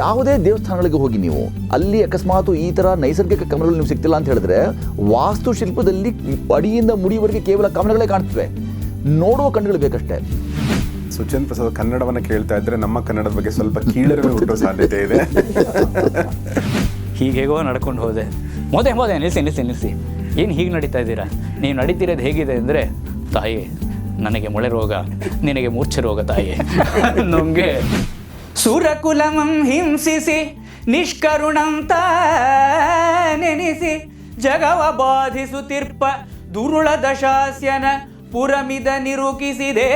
ಯಾವುದೇ ದೇವಸ್ಥಾನಗಳಿಗೆ ಹೋಗಿ ನೀವು ಅಲ್ಲಿ ಅಕಸ್ಮಾತ್ ಈ ಥರ ನೈಸರ್ಗಿಕ ಕಮಲಗಳು ನೀವು ಸಿಗ್ತಿಲ್ಲ ಅಂತ ಹೇಳಿದ್ರೆ ವಾಸ್ತುಶಿಲ್ಪದಲ್ಲಿ ಅಡಿಯಿಂದ ಮುಡಿಯವರೆಗೆ ಕೇವಲ ಕಮಲಗಳೇ ಕಾಣ್ತವೆ ನೋಡುವ ಕಣ್ಣುಗಳು ಬೇಕಷ್ಟೇ. ಸುಚೇಂದ್ರ ಪ್ರಸಾದ್ ಕನ್ನಡವನ್ನು ಕೇಳ್ತಾ ಇದ್ರೆ ನಮ್ಮ ಕನ್ನಡದ ಬಗ್ಗೆ ಸ್ವಲ್ಪ ಕೀಳರಿಮೆ ಹುಟ್ಟೋ ಸಾಧ್ಯತೆ ಇದೆ. ಹೀಗೆ ಹೇಗೋ ನಡ್ಕೊಂಡು ಹೋದೆ. ಮೋದೆ ಮೋದೆ ನಿಲ್ಲಿಸಿ ನಿಲ್ಸಿ ನಿಲ್ಲಿಸಿ ಏನು ಹೀಗೆ ನಡೀತಾ ಇದ್ದೀರಾ? ನೀವು ನಡೀತಿರೋದು ಹೇಗಿದೆ ಅಂದರೆ ತಾಯಿ ನನಗೆ ಮೊಳೆ ರೋಗ ನಿನಗೆ ಮೂರ್ಛೆ ರೋಗ ತಾಯಿ. ನಮಗೆ ಸುರಕುಲಮಂ ಹಿಂಸಿಸಿ ನಿಷ್ಕರುಣಂತ ನೆನೆಸಿ ಜಗವ ಬಾಧಿಸುತ್ತಿರ್ಪ ದುರುಳ ದಶಾಸ್ಯನ ಪುರಮಿದ ನಿರೂಪಿಸಿದೆ.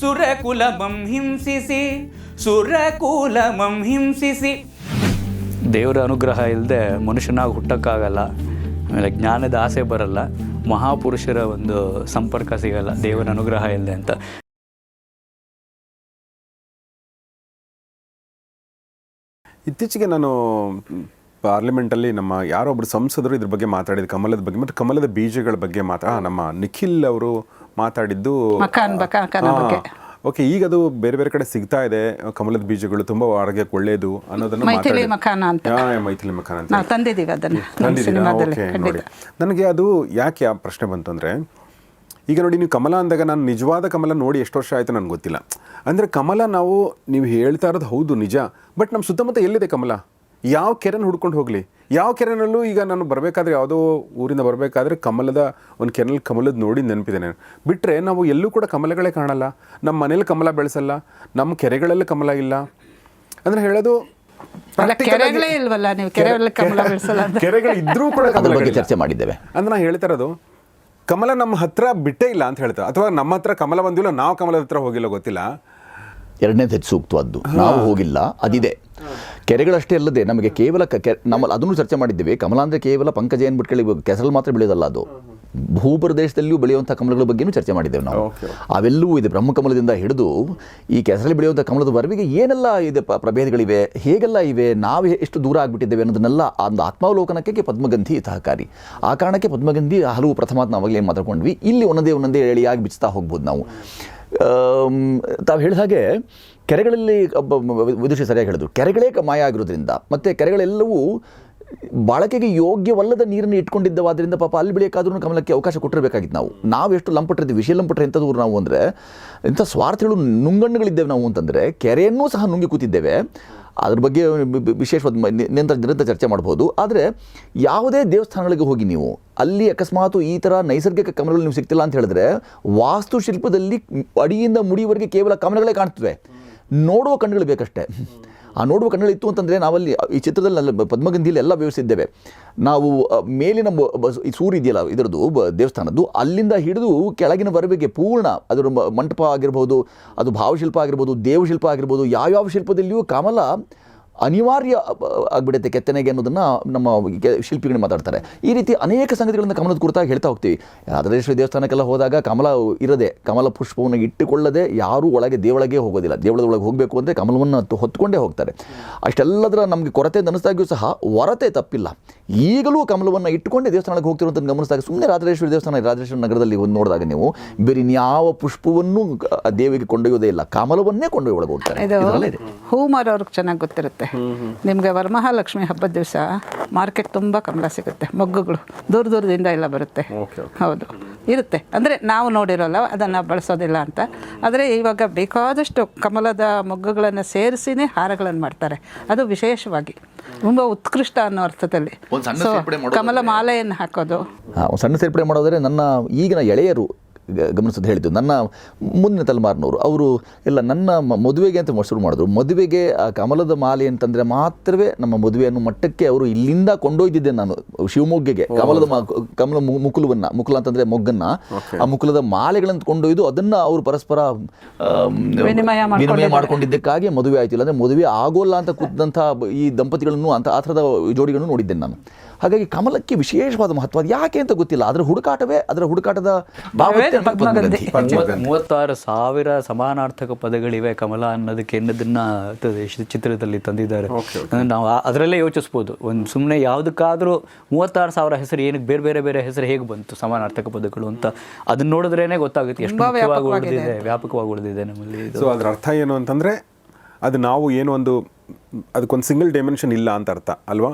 ಸುರಕುಲಮಂ ಹಿಂಸಿಸಿ ಸುರಕುಲಮಂ ಹಿಂಸಿಸಿ. ದೇವರ ಅನುಗ್ರಹ ಇಲ್ಲದೆ ಮನುಷ್ಯನಾಗಿ ಹುಟ್ಟಕ್ಕಾಗಲ್ಲ. ಆಮೇಲೆ ಜ್ಞಾನದ ಆಸೆ ಬರಲ್ಲ. ಮಹಾಪುರುಷರ ಒಂದು ಸಂಪರ್ಕ ಸಿಗಲ್ಲ. ದೇವರ ಅನುಗ್ರಹ ಇಲ್ಲದೆ ಅಂತ. ಇತ್ತೀಚೆಗೆ ನಾನು ಪಾರ್ಲಿಮೆಂಟಲ್ಲಿ ನಮ್ಮ ಯಾರೋ ಒಬ್ರು ಸಂಸದರು ಇದ್ರ ಬಗ್ಗೆ ಮಾತಾಡಿದ ಕಮಲದ ಬಗ್ಗೆ ಮತ್ತು ಕಮಲದ ಬೀಜಗಳ ಬಗ್ಗೆ ಮಾತಾ ನಮ್ಮ ನಿಖಿಲ್ ಅವರು ಮಾತಾಡಿದ್ದು. ಓಕೆ ಈಗ ಅದು ಬೇರೆ ಬೇರೆ ಕಡೆ ಸಿಗ್ತಾ ಇದೆ ಕಮಲದ ಬೀಜಗಳು ತುಂಬಾ ಆರೋಗ್ಯಕ್ಕೆ ಒಳ್ಳೆಯದು ಅನ್ನೋದನ್ನ ಮೈಥಿಲಿ ಮಕಾನ ಅಂತ. ಮೈಥಿಲಿ ತಂದಿದ್ದೀವಿ ಅದನ್ನ. ನನಗೆ ಅದು ಯಾಕೆ ಆ ಪ್ರಶ್ನೆ ಬಂತು ಅಂದರೆ ಈಗ ನೋಡಿ ನೀವು ಕಮಲ ಅಂದಾಗ ನಾನು ನಿಜವಾದ ಕಮಲ ನೋಡಿ ಎಷ್ಟು ವರ್ಷ ಆಯಿತು ನನಗೆ ಗೊತ್ತಿಲ್ಲ. ಅಂದರೆ ಕಮಲ ನಾವು ನೀವು ಹೇಳ್ತಾ ಇರೋದು ಹೌದು ನಿಜ. ಬಟ್ ನಮ್ಮ ಸುತ್ತಮುತ್ತ ಎಲ್ಲಿದೆ ಕಮಲ? ಯಾವ ಕೆರೆನ ಹುಡ್ಕೊಂಡು ಹೋಗಲಿ? ಯಾವ ಕೆರೆನಲ್ಲೂ ಈಗ ನಾನು ಬರಬೇಕಾದ್ರೆ ಯಾವುದೋ ಊರಿಂದ ಬರಬೇಕಾದ್ರೆ ಕಮಲದ ಒಂದು ಕೆರೆನಲ್ಲಿ ಕಮಲದ ನೋಡಿ ನೆನಪಿದೆ ನಾನು. ಬಿಟ್ಟರೆ ನಾವು ಎಲ್ಲೂ ಕೂಡ ಕಮಲಗಳೇ ಕಾಣಲ್ಲ. ನಮ್ಮ ಮನೇಲಿ ಕಮಲ ಬೆಳೆಸಲ್ಲ. ನಮ್ಮ ಕೆರೆಗಳಲ್ಲಿ ಕಮಲ ಇಲ್ಲ. ಅಂದರೆ ಹೇಳೋದು ಕೆರೆಗಳೇ ಇಲ್ವಲ್ಲ? ನೀವು ಕೆರೆಗಳಲ್ಲಿ ಕಮಲ ಬೆಳೆಸಲ್ಲ ಕೆರೆಗಳು ಇದ್ರೂ ಕೂಡ ಅದ್ರ ಬಗ್ಗೆ ಚರ್ಚೆ ಮಾಡಿದ್ದೇವೆ. ಅಂದ್ರೆ ನಾನು ಹೇಳ್ತಾ ಇರೋದು ಕಮಲ ನಮ್ಮ ಹತ್ರ ಬಿಟ್ಟೇ ಇಲ್ಲ ಅಂತ ಹೇಳ್ತಾರೆ. ಅಥವಾ ನಮ್ಮ ಹತ್ರ ಕಮಲ ಬಂದಿಲ್ಲ ನಾವು ಕಮಲದ ಹತ್ರ ಹೋಗಿಲ್ಲ ಗೊತ್ತಿಲ್ಲ? ಎರಡನೇದು ಹೆಚ್ಚು ಸೂಕ್ತವಾದ್ದು. ನಾವು ಹೋಗಿಲ್ಲ ಅದಿದೆ. ಕೆರೆಗಳಷ್ಟೇ ಅಲ್ಲದೆ ನಮಗೆ ಕೇವಲ ನಮ್ಮ ಅದನ್ನು ಚರ್ಚೆ ಮಾಡಿದ್ದೀವಿ. ಕಮಲ ಅಂದರೆ ಕೇವಲ ಪಂಕಜ ಏನ್ಬಿಟ್ಕೊಳ್ಳಿ ಕೆಸರಲ್ಲಿ ಮಾತ್ರ ಬೆಳೆಯೋದಲ್ಲ ಅದು. ಭೂಪ್ರದೇಶದಲ್ಲಿಯೂ ಬೆಳೆಯುವಂಥ ಕಮಲಗಳ ಬಗ್ಗೆನೂ ಚರ್ಚೆ ಮಾಡಿದ್ದೇವೆ ನಾವು. ಅವೆಲ್ಲವೂ ಇದೆ ಬ್ರಹ್ಮಕಮಲದಿಂದ ಹಿಡಿದು ಈ ಕೆಸರಲ್ಲಿ ಬೆಳೆಯುವಂಥ ಕಮಲದ ಬರವಿಗೆ ಏನೆಲ್ಲ ಇದೆ ಪ್ರಭೇದಗಳಿವೆ ಹೇಗೆಲ್ಲ ಇವೆ ನಾವು ಎಷ್ಟು ದೂರ ಆಗಿಬಿಟ್ಟಿದ್ದೇವೆ ಅನ್ನೋದನ್ನೆಲ್ಲ ಒಂದು ಆತ್ಮಾವಲೋಕನಕ್ಕೆ ಪದ್ಮಗಂಧಿ ಸಹಕಾರಿ. ಆ ಕಾರಣಕ್ಕೆ ಪದ್ಮಗಂಧಿ ಹಲವು ಪ್ರಥಮಾತ್ ನಾವಾಗಲೇ ಏನು ಮಾತಾಡ್ಕೊಂಡ್ವಿ. ಇಲ್ಲಿ ಒಂದೊಂದೇ ಒಂದೊಂದೇ ಎಳೆಯಾಗಿ ಬಿಚ್ತಾ ಹೋಗ್ಬೋದು ನಾವು. ತಾವು ಹೇಳಿದ ಹಾಗೆ ಕೆರೆಗಳಲ್ಲಿ ವಿದುಷಿ ಸರಿಯಾಗಿ ಹೇಳಿದ್ರು. ಕೆರೆಗಳೇ ಮಾಯ ಆಗಿರೋದ್ರಿಂದ ಮತ್ತು ಕೆರೆಗಳೆಲ್ಲವೂ ಬಳಕೆಗೆ ಯೋಗ್ಯವಲ್ಲದ ನೀರನ್ನು ಇಟ್ಕೊಂಡಿದ್ದವಾದ್ರಿಂದ ಪಾಪ ಅಲ್ಲಿ ಬೆಳೆಯೋಕ್ಕಾದ್ರೂ ಕಮಲಕ್ಕೆ ಅವಕಾಶ ಕೊಟ್ಟಿರಬೇಕಾಗಿತ್ತು ನಾವು. ನಾವು ಎಷ್ಟು ಲಂಪಟ್ಟಿರ್ತೀವಿ ವಿಷಯ ಲಂಪಟ್ರೆ ಎಂಥದ್ದು ನಾವು ಅಂದರೆ, ಇಂಥ ಸ್ವಾರ್ಥಗಳು ನುಂಗಣ್ಣುಗಳಿದ್ದೇವೆ ನಾವು ಅಂತಂದರೆ, ಕೆರೆಯನ್ನೂ ಸಹ ನುಂಗಿ ಕೂತಿದ್ದೇವೆ. ಅದ್ರ ಬಗ್ಗೆ ವಿಶೇಷವಾದ ನಿರಂತರ ನಿರಂತರ ಚರ್ಚೆ ಮಾಡ್ಬೋದು. ಆದರೆ ಯಾವುದೇ ದೇವಸ್ಥಾನಗಳಿಗೆ ಹೋಗಿ ನೀವು, ಅಲ್ಲಿ ಅಕಸ್ಮಾತ್ ಈ ಥರ ನೈಸರ್ಗಿಕ ಕಮಲಗಳು ನಿಮ್ಗೆ ಸಿಗ್ತಿಲ್ಲ ಅಂತ ಹೇಳಿದ್ರೆ, ವಾಸ್ತುಶಿಲ್ಪದಲ್ಲಿ ಅಡಿಯಿಂದ ಮುಡಿಯವರೆಗೆ ಕೇವಲ ಕಮಲಗಳೇ ಕಾಣ್ತವೆ ನೋಡುವ ಕಣ್ಣುಗಳು ಬೇಕಷ್ಟೇ. ಆ ನೋಡುವ ಕಣ್ಣಲ್ಲಿತ್ತು ಅಂತಂದರೆ ನಾವಲ್ಲಿ, ಈ ಚಿತ್ರದಲ್ಲಿ ಅಲ್ಲಿ ಪದ್ಮಗಂಧಿಯಲ್ಲಿ ಎಲ್ಲ ವಿವರಿಸಿದ್ದೇವೆ. ನಾವು ಮೇಲಿನ ಈ ಸೂರ್ಯ ಇದೆಯಲ್ಲ, ಇದರದ್ದು ದೇವಸ್ಥಾನದ್ದು, ಅಲ್ಲಿಂದ ಹಿಡಿದು ಕೆಳಗಿನ ಬರಬೇಕೆ ಪೂರ್ಣ, ಅದರ ಮಂಟಪ ಆಗಿರ್ಬೋದು, ಅದು ಭಾವಶಿಲ್ಪ ಆಗಿರ್ಬೋದು, ದೇವಶಿಲ್ಪ ಆಗಿರ್ಬೋದು, ಯಾವ್ಯಾವ ಶಿಲ್ಪದಲ್ಲಿಯೂ ಕಮಲ ಅನಿವಾರ್ಯ ಆಗ್ಬಿಡುತ್ತೆ ಕೆತ್ತನೆಗೆ ಅನ್ನೋದನ್ನು ನಮ್ಮ ಶಿಲ್ಪಿಗಳು ಮಾತಾಡ್ತಾರೆ. ಈ ರೀತಿ ಅನೇಕ ಸಂಗತಿಗಳನ್ನು ಕಮಲದ ಕುರಿತಾಗಿ ಹೇಳ್ತಾ ಹೋಗ್ತೀವಿ. ರಾಧರೇಶ್ವರಿ ದೇವಸ್ಥಾನಕ್ಕೆಲ್ಲ ಹೋದಾಗ ಕಮಲ ಇರದೆ ಕಮಲ ಪುಷ್ಪವನ್ನು ಇಟ್ಟುಕೊಳ್ಳದೆ ಯಾರೂ ಒಳಗೆ ದೇವಳಗೆ ಹೋಗೋದಿಲ್ಲ. ದೇವಳದೊಳಗೆ ಹೋಗಬೇಕು ಅಂದರೆ ಕಮಲವನ್ನು ಹೊತ್ಕೊಂಡೇ ಹೋಗ್ತಾರೆ. ಅಷ್ಟೆಲ್ಲದರ ನಮಗೆ ಕೊರತೆ ಅನಿಸ್ದಾಗ್ಯೂ ಸಹ ಹೊರತೆ ತಪ್ಪಿಲ್ಲ. ಈಗಲೂ ಕಮಲವನ್ನು ಇಟ್ಟುಕೊಂಡೇ ದೇವಸ್ಥಾನಕ್ಕೆ ಹೋಗ್ತಿರುವಂಥ ಗಮನಿಸಿದಾಗ ಸುಮ್ಮನೆ ರಾಜರೇಶ್ವರಿ ದೇವಸ್ಥಾನ ರಾಜರೇಶ್ವರ ನಗರದಲ್ಲಿ ಒಂದು ನೋಡಿದಾಗ ನೀವು ಬೇರೆ ಇನ್ಯಾವ ಪುಷ್ಪವನ್ನು ದೇವಿಗೆ ಕೊಂಡೊಯ್ಯೋದೇ ಇಲ್ಲ. ಕಮಲವನ್ನೇ ಕೊಂಡೊಯ್ಯ ಒಳಗೆ ಹೋಗ್ತಾರೆ. ಹೂ ಮಾರೋರ್ಗೆ ಚೆನ್ನಾಗಿ ಗೊತ್ತಿರುತ್ತೆ. ನಿಮಗೆ ವರಮಹಾಲಕ್ಷ್ಮಿ ಹಬ್ಬದ ದಿವಸ ಮಾರ್ಕೆಟ್ ತುಂಬ ಕಮಲ ಸಿಗುತ್ತೆ. ಮೊಗ್ಗುಗಳು ದೂರ ದೂರದಿಂದ ಎಲ್ಲ ಬರುತ್ತೆ. ಹೌದು. ಇರುತ್ತೆ. ಅಂದರೆ ನಾವು ನೋಡಿರೋಲ್ಲ ಅದನ್ನು ಬಳಸೋದಿಲ್ಲ ಅಂತ. ಆದರೆ ಇವಾಗ ಬೇಕಾದಷ್ಟು ಕಮಲದ ಮೊಗ್ಗುಗಳನ್ನು ಸೇರಿಸಿನೇ ಹಾರಗಳನ್ನು ಮಾಡ್ತಾರೆ. ಅದು ವಿಶೇಷವಾಗಿ. ತುಂಬ ಉತ್ಕೃಷ್ಟ ಅನ್ನೋ ಅರ್ಥದಲ್ಲಿ. ಸೊ ಕಮಲ ಮಾಲೆಯನ್ನು ಹಾಕೋದು. ಒಂದು ಸಣ್ಣ ಸೇರ್ಪಡೆ ಮಾಡೋದ್ರೆ ನನ್ನ ಈಗಿನ ಎಳೆಯರು ಗಮನಿಸೋದು ಹೇಳಿದ್ದು. ನನ್ನ ಮುಂದಿನ ತಲೆಮಾರಿನವರು ಅವರು ಎಲ್ಲ ನನ್ನ ಮದುವೆಗೆ ಅಂತ ಶುರು ಮಾಡಿದ್ರು. ಮದುವೆಗೆ ಆ ಕಮಲದ ಮಾಲೆ ಅಂತಂದರೆ ಮಾತ್ರವೇ ನಮ್ಮ ಮದುವೆಯನ್ನು ಮಟ್ಟಕ್ಕೆ ಅವರು ಇಲ್ಲಿಂದ ಕೊಂಡೊಯ್ದಿದ್ದೆ ನಾನು ಶಿವಮೊಗ್ಗೆಗೆ. ಕಮಲದ ಮಾ ಕಮಲ ಮುಕುಲವನ್ನು ಮುಕುಲ ಅಂತಂದರೆ ಮೊಗ್ಗನ್ನು. ಆ ಮುಕುಲದ ಮಾಲೆಗಳನ್ನು ಕೊಂಡೊಯ್ದು ಅದನ್ನು ಅವರು ಪರಸ್ಪರ ವಿನಿಮಯ ಮಾಡಿಕೊಂಡಿದ್ದಕ್ಕಾಗಿ ಮಾಡ್ಕೊಂಡಿದ್ದಕ್ಕಾಗಿ ಮದುವೆ ಆಯ್ತು. ಅಂದ್ರೆ ಮದುವೆ ಆಗೋಲ್ಲ ಅಂತ ಕೂತಂಥ ಈ ದಂಪತಿಗಳನ್ನು ಅಂತ ಆ ಥರದ ಜೋಡಿಗಳನ್ನು ನೋಡಿದ್ದೇನೆ ನಾನು. ಹಾಗಾಗಿ ಕಮಲಕ್ಕೆ ವಿಶೇಷವಾದ ಮಹತ್ವ ಯಾಕೆ ಅಂತ ಗೊತ್ತಿಲ್ಲ. ಅದರ ಹುಡುಕಾಟವೇ ಅದರ ಹುಡುಕಾಟದ. ಮೂವತ್ತಾರು ಸಾವಿರ ಸಮಾನಾರ್ಥಕ ಪದಗಳಿವೆ ಕಮಲ ಅನ್ನೋದಕ್ಕೆ ಎನ್ನದನ್ನ ಚಿತ್ರದಲ್ಲಿ ತಂದಿದ್ದಾರೆ. ನಾವು ಅದರಲ್ಲೇ ಯೋಚಿಸ್ಬೋದು. ಒಂದು ಸುಮ್ಮನೆ ಯಾವ್ದಕ್ಕಾದ್ರೂ ಮೂವತ್ತಾರು ಸಾವಿರ ಹೆಸರು ಏನಕ್ಕೆ ಬೇರೆ ಬೇರೆ ಬೇರೆ ಹೆಸರು ಹೇಗೆ ಬಂತು ಸಮಾನಾರ್ಥಕ ಪದಗಳು ಅಂತ ಅದನ್ನ ನೋಡಿದ್ರೇನೆ ಗೊತ್ತಾಗುತ್ತೆ. ಎಷ್ಟು ಉಳಿದಿದೆ ವ್ಯಾಪಕವಾಗಿ ಉಳಿದಿದೆ ನಮ್ಮಲ್ಲಿ ಸೊ ಅದ್ರ ಅರ್ಥ ಏನು ಅಂತಂದ್ರೆ ಅದು ನಾವು ಏನು ಒಂದು ಅದಕ್ಕೊಂದು ಸಿಂಗಲ್ ಡೈಮೆನ್ಷನ್ ಇಲ್ಲ ಅಂತ ಅರ್ಥ ಅಲ್ವಾ?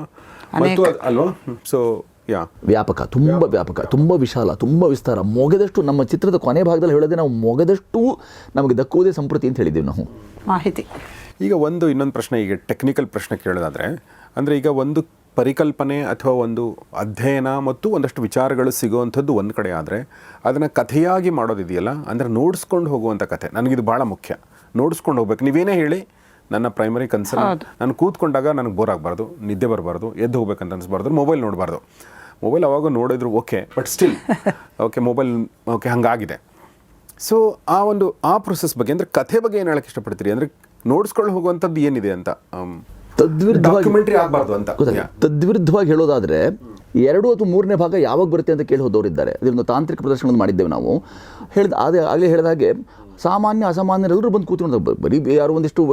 ಅಲ್ವಾ? ಸೊ ಯಾ ವ್ಯಾಪಕ ತುಂಬ ವ್ಯಾಪಕ. ತುಂಬ ವಿಶಾಲ ತುಂಬ ವಿಸ್ತಾರ ಮೊಗದಷ್ಟು ನಮ್ಮ ಚಿತ್ರದ ಕೊನೆ ಭಾಗದಲ್ಲಿ ಹೇಳೋದೇ ನಾವು ಮೊಗದಷ್ಟು ನಮಗೆ ದಕ್ಕುವುದೇ ಸಂಪ್ರತಿ ಅಂತ ಹೇಳಿದ್ದೀವಿ ನಾವು. ಮಾಹಿತಿ. ಈಗ ಒಂದು ಇನ್ನೊಂದು ಪ್ರಶ್ನೆ ಈಗ ಟೆಕ್ನಿಕಲ್ ಪ್ರಶ್ನೆ ಕೇಳೋದಾದ್ರೆ ಅಂದರೆ ಈಗ ಒಂದು ಪರಿಕಲ್ಪನೆ ಅಥವಾ ಒಂದು ಅಧ್ಯಯನ ಮತ್ತು ಒಂದಷ್ಟು ವಿಚಾರಗಳು ಸಿಗುವಂಥದ್ದು ಒಂದು ಕಡೆ ಆದರೆ ಅದನ್ನು ಕಥೆಯಾಗಿ ಮಾಡೋದಿದೆಯಲ್ಲ ಅಂದರೆ ನೋಡಿಸ್ಕೊಂಡು ಹೋಗುವಂಥ ಕಥೆ. ನನಗಿದು ಭಾಳ ಮುಖ್ಯ. ನೋಡಿಸ್ಕೊಂಡು ಹೋಗ್ಬೇಕು. ನೀವೇನೇ ಹೇಳಿ ನನ್ನ ಪ್ರೈಮರಿ ಕನ್ಸರ್ನ್ ನಾನು ಕೂತ್ಕೊಂಡಾಗ ನನಗೆ ಬೋರ್ ಆಗಬಾರ್ದು ನಿದ್ದೆ ಬರಬಾರ್ದು ಎದ್ದು ಹೋಗ್ಬೇಕಂತ ಅನಿಸ್ಬಾರ್ದು ಮೊಬೈಲ್ ನೋಡಬಾರ್ದು. ಮೊಬೈಲ್ ಅವಾಗ ನೋಡಿದ್ರು okay but still okay mobile okay ಹಂಗಾಗಿದೆ. So ಆ ಒಂದು ಆ ಪ್ರೊಸೆಸ್ ಬಗ್ಗೆ ಅಂದರೆ ಕಥೆ ಬಗ್ಗೆ ಏನು ಹೇಳಕ್ಕೆ ಇಷ್ಟಪಡ್ತೀರಿ? ಅಂದರೆ ನೋಡ್ಸ್ಕೊಂಡು ಹೋಗುವಂಥದ್ದು ಏನಿದೆ ಅಂತ? ತದ್ವಿರುದ್ಧವಾಗಿ ಡಾಕ್ಯುಮೆಂಟ್ರಿ ಆಗಬಾರ್ದು ಅಂತ. ತದ್ವಿರುದ್ಧವಾಗಿ ಹೇಳೋದಾದ್ರೆ ಎರಡು ಅಥವಾ ಮೂರನೇ ಭಾಗ ಯಾವಾಗ ಬರುತ್ತೆ ಅಂತ ಕೇಳಿ ಹೋದವರಿದ್ದಾರೆ. ಇದರಿಂದ ತಾಂತ್ರಿಕ ಪ್ರದರ್ಶನವನ್ನು ಮಾಡಿದ್ದೇವೆ ನಾವು. ಹೇಳಿದ ಅದೇ ಆಗಲೇ ಹೇಳಿದ ಹಾಗೆ ಸಾಮಾನ್ಯ ಅಸಾಮಾನ್ಯರೆಲ್ಲರೂ ಬಂದು ಕೂತ್ಕೊಂಡು ಬರೀ ಯಾರು ಒಂದಿಷ್ಟು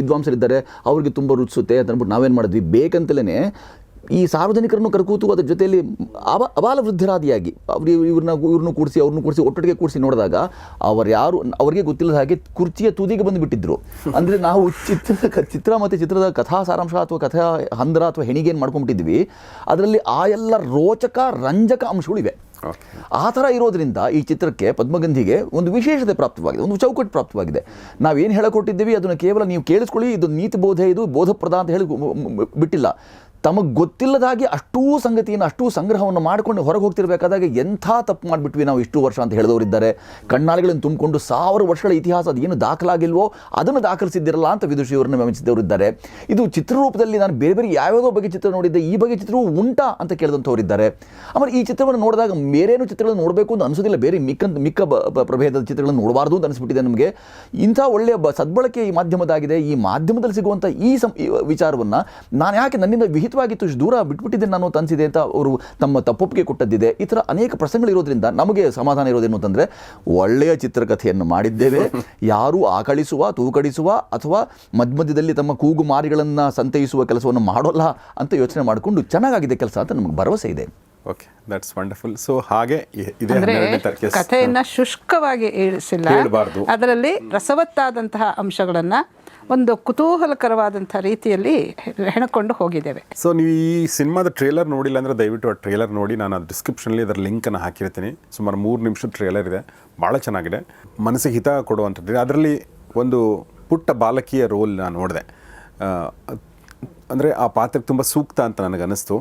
ವಿದ್ವಾಂಸರಿದ್ದಾರೆ, ಅವ್ರಿಗೆ ತುಂಬ ರುಚಿಸುತ್ತೆ ಅಂತ ಅಂದ್ಬಿಟ್ಟು ನಾವೇನು ಮಾಡಿದ್ವಿ? ಬೇಕಂತಲೇ ಈ ಸಾರ್ವಜನಿಕರನ್ನು ಕರ್ಕೂತು ಅದರ ಜೊತೆಯಲ್ಲಿ ಅಬ, ಅಬಾಲ ವೃದ್ಧರಾದಿಯಾಗಿ ಅವ್ರು ಇವ್ರನ್ನ ಇವ್ರನ್ನೂ ಕೂಡಿಸಿ, ಅವ್ರನ್ನೂ ಕೂಡಿಸಿ, ಒಟ್ಟೊಟ್ಟಿಗೆ ಕೂಡಿಸಿ ನೋಡಿದಾಗ ಅವರು ಯಾರು, ಅವರಿಗೆ ಗೊತ್ತಿಲ್ಲದ ಹಾಗೆ ಕುರ್ಚಿಯ ತುದಿಗೆ ಬಂದು ಬಿಟ್ಟಿದ್ರು ಅಂದರೆ ನಾವು ಚಿತ್ರದ ಚಿತ್ರ ಮತ್ತು ಚಿತ್ರದ ಕಥಾ ಸಾರಾಂಶ ಅಥವಾ ಕಥಾ ಹಂದರ ಅಥವಾ ಹೆಣಿಗೆ ಏನು ಮಾಡ್ಕೊಂಬಿಟ್ಟಿದ್ವಿ ಅದರಲ್ಲಿ ಆ ಎಲ್ಲ ರೋಚಕ, ರಂಜಕ ಅಂಶಗಳಿವೆ. ಓಕೆ ಆ ಥರ ಇರೋದ್ರಿಂದ ಈ ಚಿತ್ರಕ್ಕೆ ಪದ್ಮಗಂಧಿಗೆ ಒಂದು ವಿಶೇಷತೆ ಪ್ರಾಪ್ತವಾಗಿದೆ, ಒಂದು ಚೌಕಟ್ಟು ಪ್ರಾಪ್ತವಾಗಿದೆ. ನಾವೇನು ಹೇಳಿಕೊಟ್ಟಿದ್ದೀವಿ, ಅದನ್ನು ಕೇವಲ ನೀವು ಕೇಳಿಸ್ಕೊಳ್ಳಿ, ಇದು ನೀತಿ ಬೋಧೆ, ಇದು ಬೋಧಪ್ರದ ಅಂತ ಹೇಳಿ ಬಿಟ್ಟಿಲ್ಲ. ತಮಗೆ ಗೊತ್ತಿಲ್ಲದಾಗಿ ಅಷ್ಟೂ ಸಂಗತಿಯನ್ನು, ಅಷ್ಟೂ ಸಂಗ್ರಹವನ್ನು ಮಾಡಿಕೊಂಡು ಹೊರಗೆ ಹೋಗ್ತಿರ್ಬೇಕಾದಾಗ ಎಂಥ ತಪ್ಪು ಮಾಡಿಬಿಟ್ವಿ ನಾವು ಇಷ್ಟು ವರ್ಷ ಅಂತ ಹೇಳಿದವರಿದ್ದಾರೆ. ಕಣ್ಣಾಳಿಗಳನ್ನು ತುಂಬಿಕೊಂಡು ಸಾವಿರ ವರ್ಷಗಳ ಇತಿಹಾಸ ಅದೇನು ದಾಖಲಾಗಿಲ್ವೋ ಅದನ್ನು ದಾಖಲಿಸಿದ್ದಿರಲ್ಲ ಅಂತ ವಿದುಷಿಯವರನ್ನು ಮೆಮಿಸಿದವರಿದ್ದಾರೆ ಇದು ಚಿತ್ರರೂಪದಲ್ಲಿ ನಾನು ಬೇರೆ ಬೇರೆ ಯಾವ್ಯಾವುದೋ ಬಗ್ಗೆ ಚಿತ್ರ ನೋಡಿದ್ದೆ, ಈ ಬಗ್ಗೆ ಚಿತ್ರವು ಉಂಟಾ ಅಂತ ಕೇಳಿದಂಥವರಿದ್ದಾರೆ. ಆಮೇಲೆ ಈ ಚಿತ್ರವನ್ನು ನೋಡಿದಾಗ ಬೇರೇನು ಚಿತ್ರಗಳನ್ನು ನೋಡಬೇಕು ಅಂತ ಅನಿಸೋದಿಲ್ಲ, ಬೇರೆ ಮಿಕ್ಕ ಮಿಕ್ಕ ಪ್ರಭೇದದ ಚಿತ್ರಗಳನ್ನು ನೋಡಬಾರ್ದು ಅಂತ ಅನಿಸ್ಬಿಟ್ಟಿದೆ ನಮಗೆ. ಇಂಥ ಒಳ್ಳೆಯ ಬ, ಸದ್ಬಳಕೆ ಈ ಮಾಧ್ಯಮದಾಗಿದೆ, ಈ ಮಾಧ್ಯಮದಲ್ಲಿ ಸಿಗುವಂಥ ಈ ಸಂ ವಿಚಾರವನ್ನು ನಾನು ಯಾಕೆ ನನ್ನಿಂದ ವಿಹಿತವಾಗಿತ್ತು ಇಷ್ಟು ದೂರ ಬಿಟ್ಬಿಟ್ಟಿದ್ದೇನೆ ನಾನು ತನಿಸಿದೆ ಅನಿಸಿದೆ ಅಂತ ಅವರು ತಮ್ಮ ತಪ್ಪೊಪ್ಪಿಗೆ ಕೊಟ್ಟದ್ದಿದೆ. ಈ ಥರ ಅನೇಕ ಪ್ರಸಂಗಗಳಿರೋದ್ರಿಂದ ನಮಗೆ ಸಮಾಧಾನ ಇರೋದೇನು ಅಂತಂದರೆ ಒಳ್ಳೆಯ ಚಿತ್ರಕಥೆಯನ್ನು ಮಾಡಿದ್ದೇವೆ. ಯಾರೂ ಆಕಳಿಸುವ ತೂಕಡಿಸುವ ಅಥವಾ ಮಧ್ಯಮಧ್ಯದಲ್ಲಿ ತಮ್ಮ ಕೂಗು ಮಾರಿಗಳನ್ನು ಸಂತೈಸುವ ಕೆಲಸವನ್ನು ಮಾಡೋಲ್ಲ ಅಂತ ಯೋಚನೆ ಮಾಡಿಕೊಂಡು ಚೆನ್ನಾಗಾಗಿದೆ ಕೆಲಸ ಅಂತ ನಮಗೆ ಭರವಸೆ ಇದೆ. ಓಕೆ ದಟ್ಸ್ ವಂಡರ್ಫುಲ್ ಸೊ ಹಾಗೆ ಕಥೆಯನ್ನ ಶುಷ್ಕವಾಗಿ ಇಳಿಸಿಲ್ಲ ಅದರಲ್ಲಿ ರಸವತ್ತಾದಂತಹ ಅಂಶಗಳನ್ನ ಒಂದು ಕುತೂಹಲಕರವಾದಂಥ ರೀತಿಯಲ್ಲಿ ಹೆಣಕೊಂಡು ಹೋಗಿದ್ದೇವೆ. ಸೊ ನೀವು ಈ ಸಿನಿಮಾದ ಟ್ರೇಲರ್ ನೋಡಿಲ್ಲ ಅಂದರೆ ದಯವಿಟ್ಟು ಆ ಟ್ರೇಲರ್ ನೋಡಿ. ನಾನು ಆ ಡಿಸ್ಕ್ರಿಪ್ಷನಲ್ಲಿ ಅದರ ಲಿಂಕನ್ನು ಹಾಕಿರ್ತೀನಿ. ಸುಮಾರು ಮೂರು ನಿಮಿಷದ ಟ್ರೇಲರ್ ಇದೆ. ಭಾಳ ಚೆನ್ನಾಗಿದೆ. ಮನಸ್ಸಿಗೆ ಹಿತ ಕೊಡುವಂಥದ್ದು ಅದರಲ್ಲಿ ಒಂದು ಪುಟ್ಟ ಬಾಲಕಿಯ ರೋಲ್ ನಾನು ನೋಡಿದೆ. ಅಂದರೆ ಆ ಪಾತ್ರಕ್ಕೆ ತುಂಬ ಸೂಕ್ತ ಅಂತ ನನಗೆ ಅನ್ನಿಸ್ತು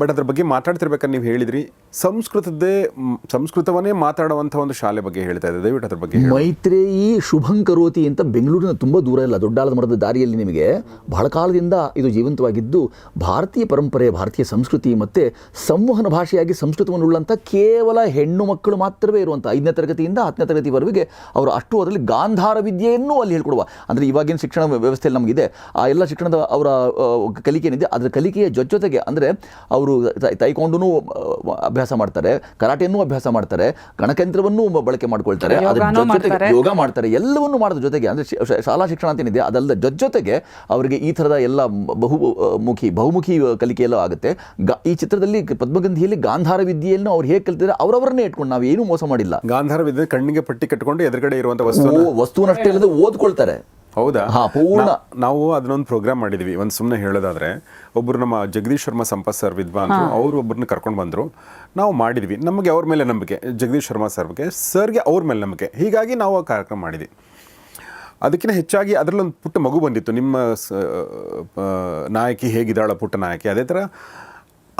ಬಟ್ ಅದ್ರ ಬಗ್ಗೆ ಮಾತಾಡ್ತಿರ್ಬೇಕಾದ್ರೆ ನೀವು ಹೇಳಿದ್ರಿ ಸಂಸ್ಕೃತದ್ದೇ ಸಂಸ್ಕೃತವನ್ನೇ ಮಾತಾಡುವಂಥ ಒಂದು ಶಾಲೆ ಬಗ್ಗೆ ಹೇಳ್ತಾ ಇದೆ ದಯವಿಟ್ಟು ಅದ್ರ ಬಗ್ಗೆ ಮೈತ್ರೇಯಿ ಶುಭಂಕರೋತಿ ಅಂತ ಬೆಂಗಳೂರಿನ ತುಂಬ ದೂರ ಇಲ್ಲ ದೊಡ್ಡಾಳದ ಮರದ ದಾರಿಯಲ್ಲಿ ನಿಮಗೆ. ಬಹಳ ಕಾಲದಿಂದ ಇದು ಜೀವಂತವಾಗಿದ್ದು, ಭಾರತೀಯ ಪರಂಪರೆ, ಭಾರತೀಯ ಸಂಸ್ಕೃತಿ ಮತ್ತು ಸಂವಹನ ಭಾಷೆಯಾಗಿ ಸಂಸ್ಕೃತವನ್ನು ಉಳ್ಳಂಥ ಕೇವಲ ಹೆಣ್ಣು ಮಕ್ಕಳು ಮಾತ್ರವೇ ಇರುವಂಥ ಐದನೇ ತರಗತಿಯಿಂದ ಹತ್ತನೇ ತರಗತಿವರೆಗೆ ಅವರು ಅಷ್ಟು ಅದರಲ್ಲಿ ಗಾಂಧಾರ ವಿದ್ಯೆಯನ್ನು ಅಲ್ಲಿ ಹೇಳ್ಕೊಡುವ. ಅಂದರೆ ಇವಾಗಿನ ಶಿಕ್ಷಣ ವ್ಯವಸ್ಥೆಯಲ್ಲಿ ನಮಗಿದೆ. ಆ ಎಲ್ಲ ಶಿಕ್ಷಣದ ಅವರ ಕಲಿಕೆ ಏನಿದೆ ಅದರ ಕಲಿಕೆಯ ಜೊತೆಗೆ, ಅಂದರೆ ಅವರು ತೈಕೊಂಡೂ ಅಭ್ಯಾಸ ಮಾಡ್ತಾರೆ ಕರಾಟೆಯನ್ನು ಅಭ್ಯಾಸ ಮಾಡ್ತಾರೆ ಗಣಕಯಂತ್ರವನ್ನು ಬಳಕೆ ಮಾಡ್ಕೊಳ್ತಾರೆ ಅದ್ರ ಜೊತೆಗೆ. ಯೋಗ ಮಾಡ್ತಾರೆ ಎಲ್ಲವನ್ನೂ ಮಾಡೋದ್ರ ಜೊತೆಗೆ ಅಂದರೆ ಶಿ- ಶಾಲಾ ಶಿಕ್ಷಣ ಅಂತ ಏನಿದೆ ಅದಲ್ಲದ ಜೊತೆ ಜೊತೆಗೆ ಅವರಿಗೆ ಈ ಥರದ ಎಲ್ಲ ಬಹುಮುಖಿ ಮುಖಿ ಬಹುಮುಖಿ ಕಲಿಕೆ ಎಲ್ಲ ಆಗುತ್ತೆ. ಗ ಈ ಚಿತ್ರದಲ್ಲಿ ಪದ್ಮಗಂಧಿಯಲ್ಲಿ ಗಾಂಧಾರ ವಿದ್ಯೆಯನ್ನು ಅವ್ರು ಹೇಗೆ ಕಲಿತಾರೆ ಅವರವರನ್ನೇ ಇಟ್ಕೊಂಡು ನಾವು ಏನು ಮೋಸ ಮಾಡಿಲ್ಲ. ಗಾಂಧಾರ ವಿದ್ಯೆ ಕಣ್ಣಿಗೆ ಪಟ್ಟಿ ಕಟ್ಟಿಕೊಂಡು ಎದುರುಗಡೆ ಇರುವಂತಹ ವಸ್ತು ವಸ್ತುವನ್ನಷ್ಟೇ ಇಲ್ಲದೆ ಓದ್ಕೊಳ್ತಾರೆ. ಹೌದಾ? ಹಾ, ಪೂರ್ಣ. ನಾವು ಅದನ್ನೊಂದು ಪ್ರೋಗ್ರಾಮ್ ಮಾಡಿದ್ವಿ. ಒಂದು ಸುಮ್ಮನೆ ಹೇಳೋದಾದ್ರೆ ಒಬ್ಬರು ನಮ್ಮ ಜಗದೀಶ್ ಶರ್ಮಾ ಸಂಪತ್ ಸರ್ ವಿದ್ವಾನ್ ಅವರು ಒಬ್ಬರನ್ನ ಕರ್ಕೊಂಡು ಬಂದರು. ನಾವು ಮಾಡಿದ್ವಿ. ನಮಗೆ ಅವ್ರ ಮೇಲೆ ನಂಬಿಕೆ, ಜಗದೀಶ್ ಶರ್ಮಾ ಸರ್ ಬಗ್ಗೆ, ಸರ್ಗೆ ಅವ್ರ ಮೇಲೆ ನಂಬಿಕೆ. ಹೀಗಾಗಿ ನಾವು ಆ ಕಾರ್ಯಕ್ರಮ ಮಾಡಿದ್ವಿ. ಅದಕ್ಕಿಂತ ಹೆಚ್ಚಾಗಿ ಅದರಲ್ಲೊಂದು ಪುಟ್ಟ ಮಗು ಬಂದಿತ್ತು. ನಿಮ್ಮ ನಾಯಕಿ ಹೇಗಿದ್ದಾಳ, ಪುಟ್ಟ ನಾಯಕಿ, ಅದೇ ಥರ.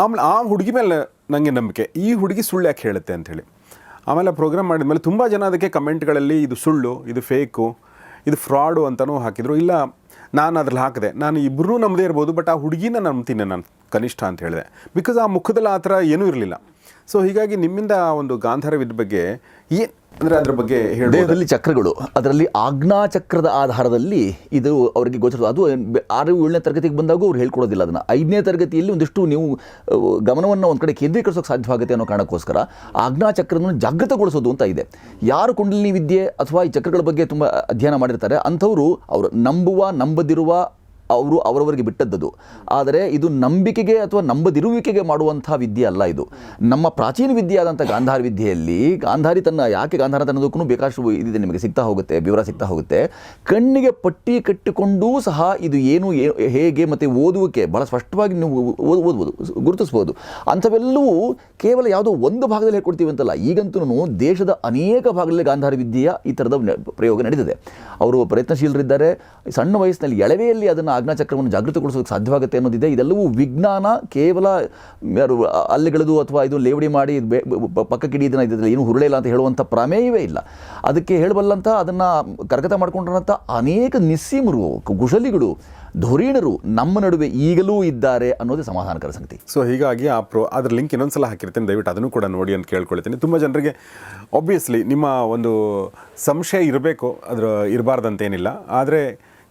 ಆಮೇಲೆ ಆ ಹುಡುಗಿ ಮೇಲೆ ನನಗೆ ನಂಬಿಕೆ. ಈ ಹುಡುಗಿ ಸುಳ್ಳು ಯಾಕೆ ಹೇಳುತ್ತೆ ಅಂಥೇಳಿ ಆಮೇಲೆ ಪ್ರೋಗ್ರಾಮ್ ಮಾಡಿದ್ಮೇಲೆ ತುಂಬ ಜನ ಅದಕ್ಕೆ ಕಮೆಂಟ್ಗಳಲ್ಲಿ ಇದು ಸುಳ್ಳು, ಇದು ಫೇಕು, ಇದು ಫ್ರಾಡು ಅಂತಲೂ ಹಾಕಿದರು. ಇಲ್ಲ, ನಾನು ಅದ್ರಲ್ಲಿ ಹಾಕಿದೆ. ನಾನು ಇಬ್ಬರೂ ನಮ್ಮದೇ ಇರ್ಬೋದು, ಬಟ್ ಆ ಹುಡುಗಿನ ನಂಬ್ತೀನಿ ನಾನು ಕನಿಷ್ಠ ಅಂತ ಹೇಳಿದೆ. ಬಿಕಾಸ್ ಆ ಮುಖದಲ್ಲಿ ಆ ಥರ ಏನೂ ಇರಲಿಲ್ಲ. ಸೊ ಹೀಗಾಗಿ ನಿಮ್ಮಿಂದ ಒಂದು ಗಾಂಧಾರ ವಿದ್ ಬಗ್ಗೆ ಏನು ಅಂದರೆ ಅದ್ರ ಬಗ್ಗೆ ದೇಹದಲ್ಲಿ ಚಕ್ರಗಳು, ಅದರಲ್ಲಿ ಆಜ್ಞಾ ಚಕ್ರದ ಆಧಾರದಲ್ಲಿ ಇದು ಅವರಿಗೆ ಗೋಚರ ಅದು ಆರು ಏಳನೇ ತರಗತಿಗೆ ಬಂದಾಗ ಅವ್ರು ಹೇಳ್ಕೊಡೋದಿಲ್ಲ ಅದನ್ನು. ಐದನೇ ತರಗತಿಯಲ್ಲಿ ಒಂದಿಷ್ಟು ನೀವು ಗಮನವನ್ನು ಒಂದು ಕಡೆ ಕೇಂದ್ರೀಕರಿಸೋಕೆ ಸಾಧ್ಯವಾಗುತ್ತೆ ಅನ್ನೋ ಕಾರಣಕ್ಕೋಸ್ಕರ ಆಜ್ಞಾ ಚಕ್ರವನ್ನು ಜಾಗೃತಗೊಳಿಸೋದು ಅಂತ ಇದೆ. ಯಾರು ಕುಂಡಲಿನಿ ವಿದ್ಯೆ ಅಥವಾ ಈ ಚಕ್ರಗಳ ಬಗ್ಗೆ ತುಂಬ ಅಧ್ಯಯನ ಮಾಡಿರ್ತಾರೆ, ಅಂಥವರು ಅವರು ನಂಬುವ, ನಂಬದಿರುವ ಅವರು ಅವರವರಿಗೆ ಬಿಟ್ಟದ್ದು ಆದರೆ ಇದು ನಂಬಿಕೆಗೆ ಅಥವಾ ನಂಬದಿರುವಿಕೆಗೆ ಮಾಡುವಂಥ ವಿದ್ಯೆ ಅಲ್ಲ ಇದು. ನಮ್ಮ ಪ್ರಾಚೀನ ವಿದ್ಯೆ ಆದಂಥ ಗಾಂಧಾರ ವಿದ್ಯೆಯಲ್ಲಿ ಗಾಂಧಾರಿ ತನ್ನ ಯಾಕೆ ಗಾಂಧಾರ ತನ್ನೋದಕ್ಕೂ ಬೇಕಾಷ್ಟು ಇದಿದೆ ನಿಮಗೆ ಸಿಗ್ತಾ ಹೋಗುತ್ತೆ, ವಿವರ ಸಿಗ್ತಾ ಹೋಗುತ್ತೆ. ಕಣ್ಣಿಗೆ ಪಟ್ಟಿ ಕಟ್ಟಿಕೊಂಡೂ ಸಹ ಇದು ಏನು ಹೇಗೆ ಮತ್ತು ಓದುವಿಕೆ ಬಹಳ ಸ್ಪಷ್ಟವಾಗಿ ನೀವು ಓದ್- ಓದ್ಬೋದು, ಗುರುತಿಸ್ಬೋದು. ಅಂಥವೆಲ್ಲವೂ ಕೇವಲ ಯಾವುದೋ ಒಂದು ಭಾಗದಲ್ಲಿ ಹೇಳ್ಕೊಡ್ತೀವಿ ಅಂತಲ್ಲ. ಈಗಂತೂ ದೇಶದ ಅನೇಕ ಭಾಗದಲ್ಲಿ ಗಾಂಧಾರ ವಿದ್ಯೆಯ ಈ ಥರದ ಪ್ರಯೋಗ ನಡೆದಿದೆ ಅವರು ಪ್ರಯತ್ನಶೀಲರಿದ್ದಾರೆ. ಸಣ್ಣ ವಯಸ್ಸಿನಲ್ಲಿ ಎಳವೆಯಲ್ಲಿ ಅದನ್ನು ಆಜ್ಞಾಚಕ್ರವನ್ನು ಜಾಗೃತಗೊಳಿಸೋದಕ್ಕೆ ಸಾಧ್ಯವಾಗುತ್ತೆ ಅನ್ನೋದಿದೆ. ಇದೆಲ್ಲವೂ ವಿಜ್ಞಾನ, ಕೇವಲ ಯಾರು ಅಲ್ಲಿಗಳದು ಅಥವಾ ಇದು ಲೇವಡಿ ಮಾಡಿ ಪಕ್ಕಕ್ಕಿಡಿ ಇದನ್ನು ಇದ್ರಲ್ಲಿ, ಏನು ಹುರುಳೆ ಇಲ್ಲ ಅಂತ ಹೇಳುವಂಥ ಪ್ರಮೇಯವೇ ಇಲ್ಲ. ಅದಕ್ಕೆ ಹೇಳಬಲ್ಲಂಥ ಅದನ್ನು ಕರಗತ ಮಾಡಿಕೊಂಡಿರೋಂಥ ಅನೇಕ ನಿಸ್ಸೀಮರು, ಕುಶಲಿಗಳು, ಧುರೀಣರು ನಮ್ಮ ನಡುವೆ ಈಗಲೂ ಇದ್ದಾರೆ ಅನ್ನೋದೇ ಸಮಾಧಾನಕರ ಸಂಗತಿ. ಸೊ ಹೀಗಾಗಿ ಆ ಪ್ರೊ, ಅದ್ರ ಲಿಂಕ್ ಇನ್ನೊಂದ್ಸಲ ಹಾಕಿರ್ತೀನಿ. ದಯವಿಟ್ಟು ಅದನ್ನು ಕೂಡ ನೋಡಿ ಅಂತ ಕೇಳ್ಕೊಳ್ತೀನಿ. ತುಂಬ ಜನರಿಗೆ ಆಬ್ವಿಯಸ್ಲಿ ನಿಮ್ಮ ಒಂದು ಸಂಶಯ ಇರಬೇಕು, ಅದರ ಇರಬಾರ್ದಂತೇನಿಲ್ಲ. ಆದರೆ